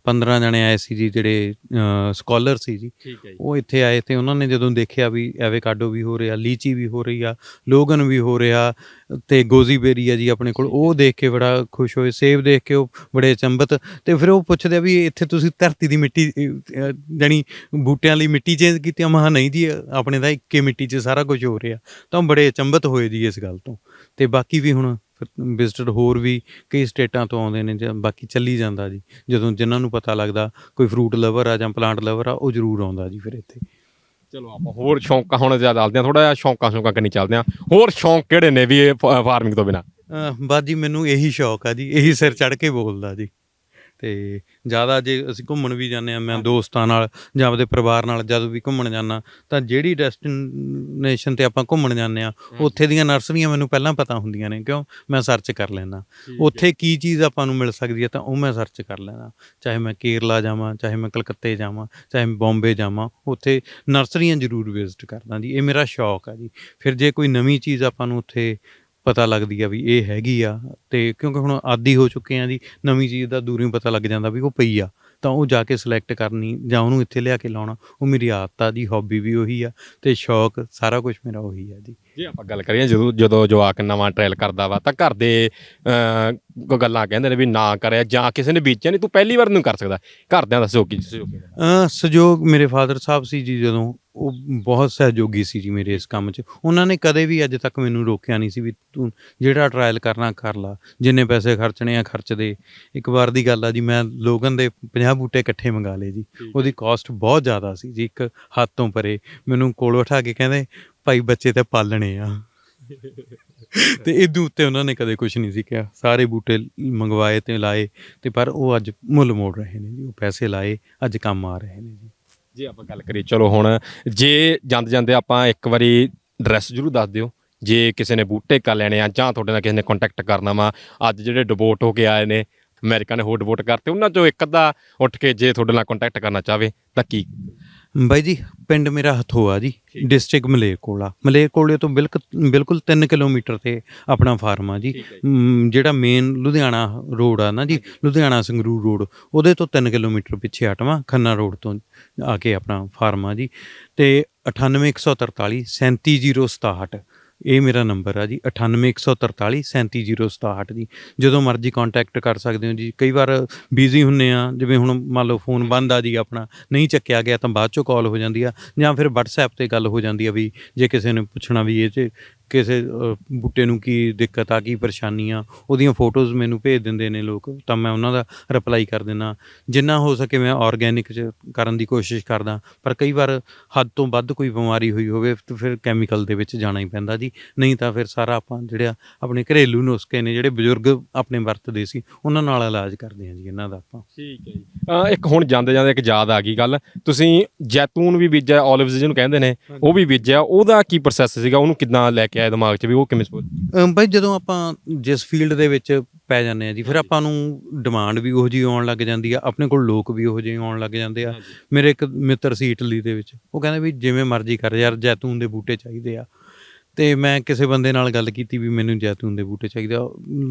15 ਜਣੇ ਆਏ ਸੀ ਜੀ ਜਿਹੜੇ ਸਕਾਲਰ ਸੀ ਜੀ। ਠੀਕ ਹੈ ਉਹ ਇੱਥੇ ਆਏ ਤੇ ਉਹਨਾਂ ਨੇ ਜਦੋਂ ਦੇਖਿਆ ਵੀ ਐਵੇਕਾਡੋ ਵੀ ਹੋ ਰਿਹਾ ਲੀਚੀ ਵੀ ਹੋ ਰਹੀ ਆ ਲੋਗਨ ਵੀ ਹੋ ਰਿਹਾ ਤੇ ਗੋਜ਼ੀਬੇਰੀ ਆ ਜੀ ਆਪਣੇ ਕੋਲ ਉਹ ਦੇਖ ਕੇ ਬੜਾ ਖੁਸ਼ ਹੋਏ ਸੇਬ ਦੇਖ ਕੇ ਉਹ ਬੜੇ ਅਚੰਭਤ ਤੇ ਫਿਰ ਉਹ ਪੁੱਛਦੇ ਆ ਵੀ ਇੱਥੇ ਤੁਸੀਂ ਧਰਤੀ ਦੀ ਮਿੱਟੀ ਅਹ, ਜਾਣੀ ਬੂਟਿਆਂ ਲਈ ਮਿੱਟੀ ਚੇਂਜ ਕੀਤੀ ਆ ਮਹਾ ਨਹੀਂ ਜੀ ਆਪਣੇ ਤਾਂ ਇੱਕੇ ਮਿੱਟੀ 'ਚ ਸਾਰਾ ਕੁਝ ਹੋ ਰਿਹਾ। ਤਾਂ ਬੜੇ ਅਚੰਭਤ ਹੋਏ ਜੀ ਇਸ ਗੱਲ ਤੋਂ। ਤੇ ਬਾਕੀ ਵੀ ਹੁਣ ਵਿਜ਼ਟਰ ਹੋਰ ਵੀ ਕਈ ਸਟੇਟਾਂ ਤੋਂ ਆਉਂਦੇ ਨੇ ਜਾਂ ਬਾਕੀ ਚੱਲੀ ਜਾਂਦਾ ਜੀ। ਜਦੋਂ ਜਿਨ੍ਹਾਂ ਨੂੰ ਪਤਾ ਲੱਗਦਾ ਕੋਈ ਫਰੂਟ ਲਵਰ ਆ ਜਾਂ ਪਲਾਂਟ ਲਵਰ ਆ ਉਹ ਜ਼ਰੂਰ ਆਉਂਦਾ ਜੀ ਫਿਰ ਇੱਥੇ। ਚਲੋ ਆਪਾਂ ਹੋਰ ਸ਼ੌਂਕਾਂ ਹੁਣ ਜ਼ਿਆਦਾ ਦੱਸਦੇ ਆ ਥੋੜਾ ਜਿਹਾ ਸ਼ੌਂਕਾਂ ਸ਼ੌਂਕਾਂ ਕੰਨੀ ਚੱਲਦੇ ਆ ਹੋਰ ਸ਼ੌਂਕ ਕਿਹੜੇ ਨੇ ਵੀ ਇਹ ਫਾਰਮਿੰਗ ਤੋਂ ਬਿਨਾ? ਅਹ ਬਸ ਜੀ ਮੈਨੂੰ ਇਹੀ ਸ਼ੌਕ ਆ ਜੀ ਇਹੀ ਸਿਰ ਚੜ ਕੇ ਬੋਲਦਾ ਜੀ। ਤੇ ਜ਼ਿਆਦਾ ਜੇ ਅਸੀਂ ਘੁੰਮਣ ਵੀ ਜਾਂਦੇ ਆ ਮੈਂ ਦੋਸਤਾਂ ਨਾਲ ਜਾਂ ਆਪਦੇ ਪਰਿਵਾਰ ਨਾਲ ਜਦੋਂ ਵੀ ਘੁੰਮਣ ਜਾਂਦਾ ਤਾਂ ਜਿਹੜੀ ਡੈਸਟੀਨੇਸ਼ਨ ਤੇ ਆਪਾਂ ਘੁੰਮਣ ਜਾਂਦੇ ਆ ਉੱਥੇ ਦੀਆਂ ਨਰਸਰੀਆਂ ਮੈਨੂੰ ਪਹਿਲਾਂ ਪਤਾ ਹੁੰਦੀਆਂ ਨੇ ਕਿਉਂ? ਮੈਂ ਸਰਚ ਕਰ ਲੈਂਦਾ। ਉੱਥੇ ਕੀ ਚੀਜ਼ ਆਪਾਂ ਨੂੰ ਮਿਲ ਸਕਦੀ ਹੈ ਤਾਂ ਉਹ ਮੈਂ ਸਰਚ ਕਰ ਲੈਣਾ ਚਾਹੇ ਮੈਂ ਕੇਰਲਾ ਜਾਵਾਂ ਚਾਹੇ ਮੈਂ ਕਲਕੱਤੇ ਜਾਵਾਂ ਚਾਹੇ ਮੈਂ ਬੰਬੇ ਜਾਵਾਂ ਉੱਥੇ ਨਰਸਰੀਆਂ ਜ਼ਰੂਰ ਵਿਜ਼ਿਟ ਕਰਦਾ ਜੀ ਇਹ ਮੇਰਾ ਸ਼ੌਕ ਆ ਜੀ। ਫਿਰ ਜੇ ਕੋਈ ਨਵੀਂ ਚੀਜ਼ ਆਪਾਂ ਨੂੰ ਉੱਥੇ ਪਤਾ ਲੱਗਦੀ ਆ ਵੀ ਇਹ ਹੈਗੀ ਆ ਤੇ ਕਿਉਂਕਿ ਹੁਣ ਆਦੀ ਹੋ ਚੁੱਕੇ ਆ ਜੀ ਨਵੀਂ ਚੀਜ਼ ਦਾ ਦੂਰੋਂ ਪਤਾ ਲੱਗ ਜਾਂਦਾ ਵੀ ਉਹ ਪਈ ਆ। ਤਾਂ ਉਹ ਜਾ ਕੇ ਸਿਲੈਕਟ ਕਰਨੀ ਜਾਂ ਉਹਨੂੰ ਇੱਥੇ ਲਿਆ ਕੇ ਲਾਉਣਾ ਉਹ ਮੇਰੀ ਆਦਤ ਆ ਜੀ ਹੌਬੀ ਵੀ ਉਹੀ ਆ ਤੇ ਸ਼ੌਕ ਸਾਰਾ ਕੁਝ ਮੇਰਾ ਉਹੀ ਆ ਜੀ। ਜੇ ਆਪਾਂ ਗੱਲ ਕਰੀਏ ਜਦੋਂ ਜਦੋਂ ਜਵਾਕ ਨਵਾਂ ਟ੍ਰਾਇਲ ਕਰਦਾ ਵਾ ਤਾਂ ਘਰ ਦੇ ਕੋਈ ਗੱਲਾਂ ਕਹਿੰਦੇ ਨੇ ਵੀ ਨਾ ਕਰਿਆ ਜਾਂ ਕਿਸੇ ਨੇ ਬੀਜਿਆ ਨਹੀਂ ਤੂੰ ਪਹਿਲੀ ਵਾਰ ਨੂੰ ਕਰ ਸਕਦਾ। ਘਰਦਿਆਂ ਦਾ ਸਹਿਯੋਗ ਕੀ ਸਹਿਯੋਗ ਅ ਸਹਿਯੋਗ ਮੇਰੇ ਫਾਦਰ ਸਾਹਿਬ ਸੀ ਜੀ ਜਦੋਂ ਉਹ ਬਹੁਤ ਸਹਿਯੋਗੀ ਸੀ ਜੀ ਮੇਰੇ ਇਸ ਕੰਮ 'ਚ। ਉਹਨਾਂ ਨੇ ਕਦੇ ਵੀ ਅੱਜ ਤੱਕ ਮੈਨੂੰ ਰੋਕਿਆ ਨਹੀਂ ਸੀ ਵੀ ਤੂੰ ਜਿਹੜਾ ਟਰਾਇਲ ਕਰਨਾ ਕਰ ਲਾ ਜਿੰਨੇ ਪੈਸੇ ਖਰਚਣੇ ਆ ਖਰਚ ਦੇ। ਇੱਕ ਵਾਰ ਦੀ ਗੱਲ ਆ ਜੀ ਮੈਂ ਲੋਗਨ ਦੇ 50 ਬੂਟੇ ਇਕੱਠੇ ਮੰਗਾ ਲਏ ਜੀ। ਉਹਦੀ ਕਾਸਟ ਬਹੁਤ ਜ਼ਿਆਦਾ ਸੀ ਜੀ ਇੱਕ ਹੱਥ ਤੋਂ ਪਰੇ। ਮੈਨੂੰ ਕੋਲ ਬਿਠਾ ਕੇ ਕਹਿੰਦੇ ਭਾਈ ਬੱਚੇ ਤੇ ਪਾਲਣੇ ਆ। ਤੇ ਇਦੋਂ ਉੱਤੇ ਉਹਨਾਂ ਨੇ ਕਦੇ ਕੁਝ ਨਹੀਂ ਸੀ ਕਿਹਾ। ਸਾਰੇ ਬੂਟੇ ਮੰਗਵਾਏ ਤੇ ਲਾਏ ਤੇ ਪਰ ਉਹ ਅੱਜ ਮੁੱਲ ਮੋੜ ਰਹੇ ਨੇ ਜੀ ਉਹ ਪੈਸੇ ਲਾਏ ਅੱਜ ਕੰਮ ਆ ਰਹੇ ਨੇ ਜੀ। ਜੇ ਆਪਾਂ ਗੱਲ ਕਰੀਏ, ਚਲੋ ਹੁਣ ਜੇ ਜਾਂਦੇ ਜਾਂਦੇ ਆਪਾਂ ਇੱਕ ਵਾਰੀ ਐਡਰੈਸ ਜ਼ਰੂਰ ਦੱਸ ਦਿਓ। ਜੇ ਕਿਸੇ ਨੇ ਬੂਟੇ ਕਰ ਲੈਣੇ ਆ ਜਾਂ ਤੁਹਾਡੇ ਨਾਲ ਕਿਸੇ ਨੇ ਕੰਟੈਕਟ ਕਰਨਾ ਵਾ, ਅੱਜ ਜਿਹੜੇ ਡਿਵੋਟ ਹੋ ਕੇ ਆਏ ਨੇ, ਅਮਰੀਕਾ ਨੇ ਹੋਰ ਡਿਵੋਟ ਕਰਤੇ, ਉਹਨਾਂ ਚੋਂ ਇੱਕ ਅੱਧਾ ਉੱਠ ਕੇ ਜੇ ਤੁਹਾਡੇ ਨਾਲ ਕੰਟੈਕਟ ਕਰਨਾ ਚਾਹਵੇ, ਤਾਂ ਕੀ? ਬਾਈ ਜੀ ਪਿੰਡ ਮੇਰਾ ਹਥੋਆ ਜੀ। ਡਿਸਟ੍ਰਿਕਟ ਮਲੇਰਕੋਟਲਾ। ਮਲੇਰਕੋਟਲੇ ਤੋਂ ਬਿਲਕੁਲ ਬਿਲਕੁਲ 3 ਕਿਲੋਮੀਟਰ ਤੇ ਆਪਣਾ ਫਾਰਮ ਆ ਜੀ। ਜਿਹੜਾ ਮੇਨ ਲੁਧਿਆਣਾ ਰੋਡ ਆ ਨਾ ਜੀ ਲੁਧਿਆਣਾ ਸੰਗਰੂਰ ਰੋਡ ਉਹਦੇ ਤੋਂ 3 ਕਿਲੋਮੀਟਰ ਪਿੱਛੇ ਹਟਵਾ ਖੰਨਾ ਰੋਡ ਤੋਂ ਆ ਕੇ ਆਪਣਾ ਫਾਰਮ ਆ ਜੀ। ਤੇ 98143 37067 ਇਹ ਮੇਰਾ ਨੰਬਰ ਆ ਜੀ 98143 37067 ਜੀ। ਜਦੋਂ ਮਰਜ਼ੀ ਕੰਟੈਕਟ ਕਰ ਸਕਦੇ ਹੋ ਜੀ। ਕਈ ਵਾਰ ਬਿਜ਼ੀ ਹੁੰਨੇ ਆ, ਜਿਵੇਂ ਹੁਣ ਮੰਨ ਲਓ ਫੋਨ ਬੰਦ ਆ ਜੀ ਆਪਣਾ, ਨਹੀਂ ਚੱਕਿਆ ਗਿਆ ਤਾਂ ਬਾਅਦ ਚੋਂ ਕਾਲ ਹੋ ਜਾਂਦੀ ਆ ਜਾਂ ਫਿਰ WhatsApp ਤੇ ਗੱਲ ਹੋ ਜਾਂਦੀ ਆ ਵੀ ਜੇ ਕਿਸੇ ਨੇ ਪੁੱਛਣਾ ਵੀ ਇਹ 'ਚ ਕਿਸੇ ਬੂਟੇ ਨੂੰ ਕੀ ਦਿੱਕਤ ਆ ਕੀ ਪਰੇਸ਼ਾਨੀ ਆ ਉਹਦੀਆਂ ਫੋਟੋਜ਼ ਮੈਨੂੰ ਭੇਜ ਦਿੰਦੇ ਨੇ ਲੋਕ ਤਾਂ ਮੈਂ ਉਹਨਾਂ ਦਾ ਰਿਪਲਾਈ ਕਰ ਦਿੰਦਾ। ਜਿੰਨਾ ਹੋ ਸਕੇ ਮੈਂ ਆਰਗੈਨਿਕ ਚ ਕਰਨ ਦੀ ਕੋਸ਼ਿਸ਼ ਕਰਦਾ ਪਰ ਕਈ ਵਾਰ ਹੱਦ ਤੋਂ ਵੱਧ ਕੋਈ ਬਿਮਾਰੀ ਹੋਈ ਹੋਵੇ ਤਾਂ ਫਿਰ ਕੈਮੀਕਲ ਦੇ ਵਿੱਚ ਜਾਣਾ ਹੀ ਪੈਂਦਾ ਜੀ। ਨਹੀਂ ਤਾਂ ਫਿਰ ਸਾਰਾ ਆਪਾਂ ਜਿਹੜਾ ਆਪਣੇ ਘਰੇਲੂ ਨੁਸਖੇ ਨੇ ਜਿਹੜੇ ਬਜ਼ੁਰਗ ਆਪਣੇ ਵਰਤਦੇ ਸੀ ਉਹਨਾਂ ਨਾਲ ਇਲਾਜ ਕਰਦੇ ਹਾਂ ਜੀ ਇਹਨਾਂ ਦਾ ਆਪਾਂ। ਠੀਕ ਹੈ ਜੀ। ਇੱਕ ਹੁਣ ਜਾਂਦੇ ਜਾਂਦੇ ਇੱਕ ਯਾਦ ਆ ਗਈ ਗੱਲ। ਤੁਸੀਂ ਜੈਤੂਨ ਵੀ ਬੀਜਿਆ 올ਿਵਸ ਜਿਹਨੂੰ ਕਹਿੰਦੇ ਨੇ ਉਹ ਵੀ ਬੀਜਿਆ ਉਹਦਾ ਕੀ ਪ੍ਰੋਸੈਸ ਸੀਗਾ ਉਹਨੂੰ ਕਿੱਦਾਂ ਲੈ ਕੇ ਆਏ ਦਿਮਾਗ 'ਚ ਵੀ ਉਹ ਕਿਵੇਂ ਸੋਚ ਅਮ ਬਾਈ ਜਦੋਂ ਆਪਾਂ ਜਿਸ ਫੀਲਡ ਦੇ ਵਿੱਚ ਪੈ ਜਾਂਦੇ ਆ ਜੀ ਫਿਰ ਆਪਾਂ ਨੂੰ ਡਿਮਾਂਡ ਵੀ ਉਹੋ ਜਿਹੀ ਆਉਣ ਲੱਗ ਜਾਂਦੀ ਆ ਆਪਣੇ ਕੋਲ ਲੋਕ ਵੀ ਉਹੋ ਜਿਹੇ ਆਉਣ ਲੱਗ ਜਾਂਦੇ ਆ। ਮੇਰੇ ਇੱਕ ਮਿੱਤਰ ਸੀ ਇਟਲੀ ਦੇ ਵਿੱਚ ਉਹ ਕਹਿੰਦਾ ਵੀ ਜਿਵੇਂ ਮਰਜ਼ੀ ਕਰ ਯਾਰ ਜੈਤੂਨ ਦੇ ਬੂਟੇ ਚਾਹੀਦੇ ਆ। ਤੇ ਮੈਂ ਕਿਸੇ ਬੰਦੇ ਨਾਲ ਗੱਲ ਕੀਤੀ ਵੀ ਮੈਨੂੰ ਜੈਤੂਨ ਦੇ ਬੂਟੇ ਚਾਹੀਦੇ ਆ।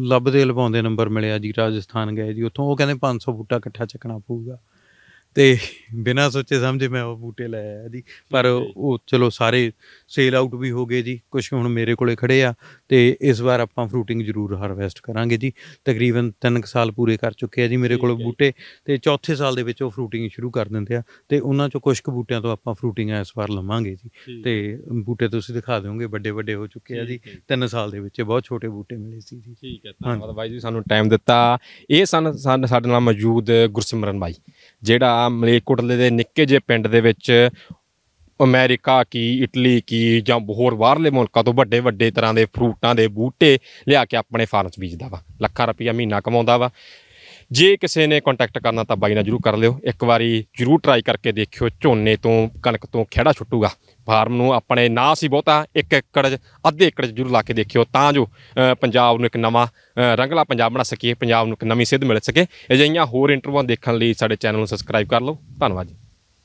ਲੱਭਦੇ ਲਵਾਉਂਦੇ ਨੰਬਰ ਮਿਲਿਆ ਜੀ ਰਾਜਸਥਾਨ ਗਏ ਜੀ ਉੱਥੋਂ ਉਹ ਕਹਿੰਦੇ 500 ਬੂਟਾ ਇਕੱਠਾ ਚੱਕਣਾ ਪਊਗਾ। ਤੇ ਬਿਨਾਂ ਸੋਚੇ ਸਮਝੇ ਮੈਂ ਉਹ ਬੂਟੇ ਲੈ ਆਇਆ ਜੀ। ਪਰ ਉਹ ਚਲੋ ਸਾਰੇ ਸੇਲ ਆਊਟ ਵੀ ਹੋ ਗਏ ਜੀ। ਕੁਝ ਹੁਣ ਮੇਰੇ ਕੋਲੇ ਖੜੇ ਆ। ਤੇ ਇਸ ਵਾਰ ਆਪਾਂ ਫਰੂਟਿੰਗ ਜ਼ਰੂਰ ਹਾਰਵੈਸਟ ਕਰਾਂਗੇ ਜੀ। ਤਕਰੀਬਨ 3 ਸਾਲ ਪੂਰੇ ਕਰ ਚੁੱਕੇ ਆ ਜੀ ਮੇਰੇ ਕੋਲ। ਬੂਟੇ ਤੇ ਚੌਥੇ ਸਾਲ ਦੇ ਵਿੱਚ ਉਹ ਫਰੂਟਿੰਗ ਸ਼ੁਰੂ ਕਰ ਦਿੰਦੇ ਆ ਤੇ ਉਹਨਾਂ ਚੋਂ ਕੁਝ ਕੁ ਬੂਟਿਆਂ ਤੋਂ ਆਪਾਂ ਫਰੂਟਿੰਗ ਇਸ ਵਾਰ ਲਵਾਂਗੇ ਜੀ। ਤੇ ਬੂਟੇ ਤੁਸੀਂ ਦਿਖਾ ਦਿਓਗੇ ਵੱਡੇ ਵੱਡੇ ਹੋ ਚੁੱਕੇ ਆ ਜੀ। ਠੀਕ ਹੈ। 3 ਸਾਲ ਦੇ ਵਿੱਚ ਬਹੁਤ ਛੋਟੇ ਬੂਟੇ ਮਿਲੇ ਸੀ ਜੀ। ਠੀਕ ਹੈ ਧੰਨਵਾਦ ਬਾਈ ਜੀ ਸਾਨੂੰ ਟਾਈਮ ਦਿੱਤਾ। ਇਹ ਸਨ ਸਾਡੇ ਨਾਲ ਮੌਜੂਦ ਗੁਰਸਿਮਰਨ ਬਾਈ ਜਿਹੜਾ ਮਲੇਰਕੋਟਲੇ ਦੇ ਨਿੱਕੇ ਜਿਹੇ ਪਿੰਡ ਦੇ ਵਿੱਚ ਅਮਰੀਕਾ ਕੀ ਇਟਲੀ ਕੀ ਜਾਂ ਹੋਰ ਬਾਹਰਲੇ ਮੁਲਕਾਂ ਤੋਂ ਵੱਡੇ ਵੱਡੇ ਤਰ੍ਹਾਂ ਦੇ ਫਰੂਟਾਂ ਦੇ ਬੂਟੇ ਲਿਆ ਕੇ ਆਪਣੇ ਫਾਰਮ 'ਚ ਬੀਜਦਾ ਵਾ ਲੱਖਾਂ ਰੁਪਈਆ ਮਹੀਨਾ ਕਮਾਉਂਦਾ ਵਾ। ਜੇ ਕਿਸੇ ਨੇ ਕੰਟੈਕਟ ਕਰਨਾ ਤਾਂ ਬਾਈ ਨਾਲ ਜਰੂਰ ਕਰ ਲਿਓ ਇੱਕ ਵਾਰੀ ਜਰੂਰ ਟਰਾਈ ਕਰਕੇ ਦੇਖਿਓ ਝੋਨੇ ਤੋਂ ਕਣਕ ਤੋਂ ਖੇੜਾ ਛੁੱਟੂਗਾ। ਫਾਰਮ ਨੂੰ ਆਪਣੇ ਨਾ ਸੀ ਬਹੁਤਾ ਇੱਕ ਏਕੜ 'ਚ, ਅੱਧੇ ਏਕੜ 'ਚ ਜਰੂਰ ਲਾ ਕੇ ਦੇਖਿਓ ਤਾਂ ਜੋ ਪੰਜਾਬ ਨੂੰ ਇੱਕ ਨਵਾਂ ਰੰਗਲਾ ਪੰਜਾਬ ਬਣਾ ਸਕੀਏ ਪੰਜਾਬ ਨੂੰ ਇੱਕ ਨਵੀਂ ਸਿੱਧ ਮਿਲ ਸਕੇ। ਅਜਿਹੀਆਂ ਹੋਰ ਇੰਟਰਵਿਊਆਂ ਦੇਖਣ ਲਈ ਸਾਡੇ ਚੈਨਲ ਨੂੰ ਸਬਸਕ੍ਰਾਈਬ ਕਰ ਲਓ ਧੰਨਵਾਦ ਜੀ।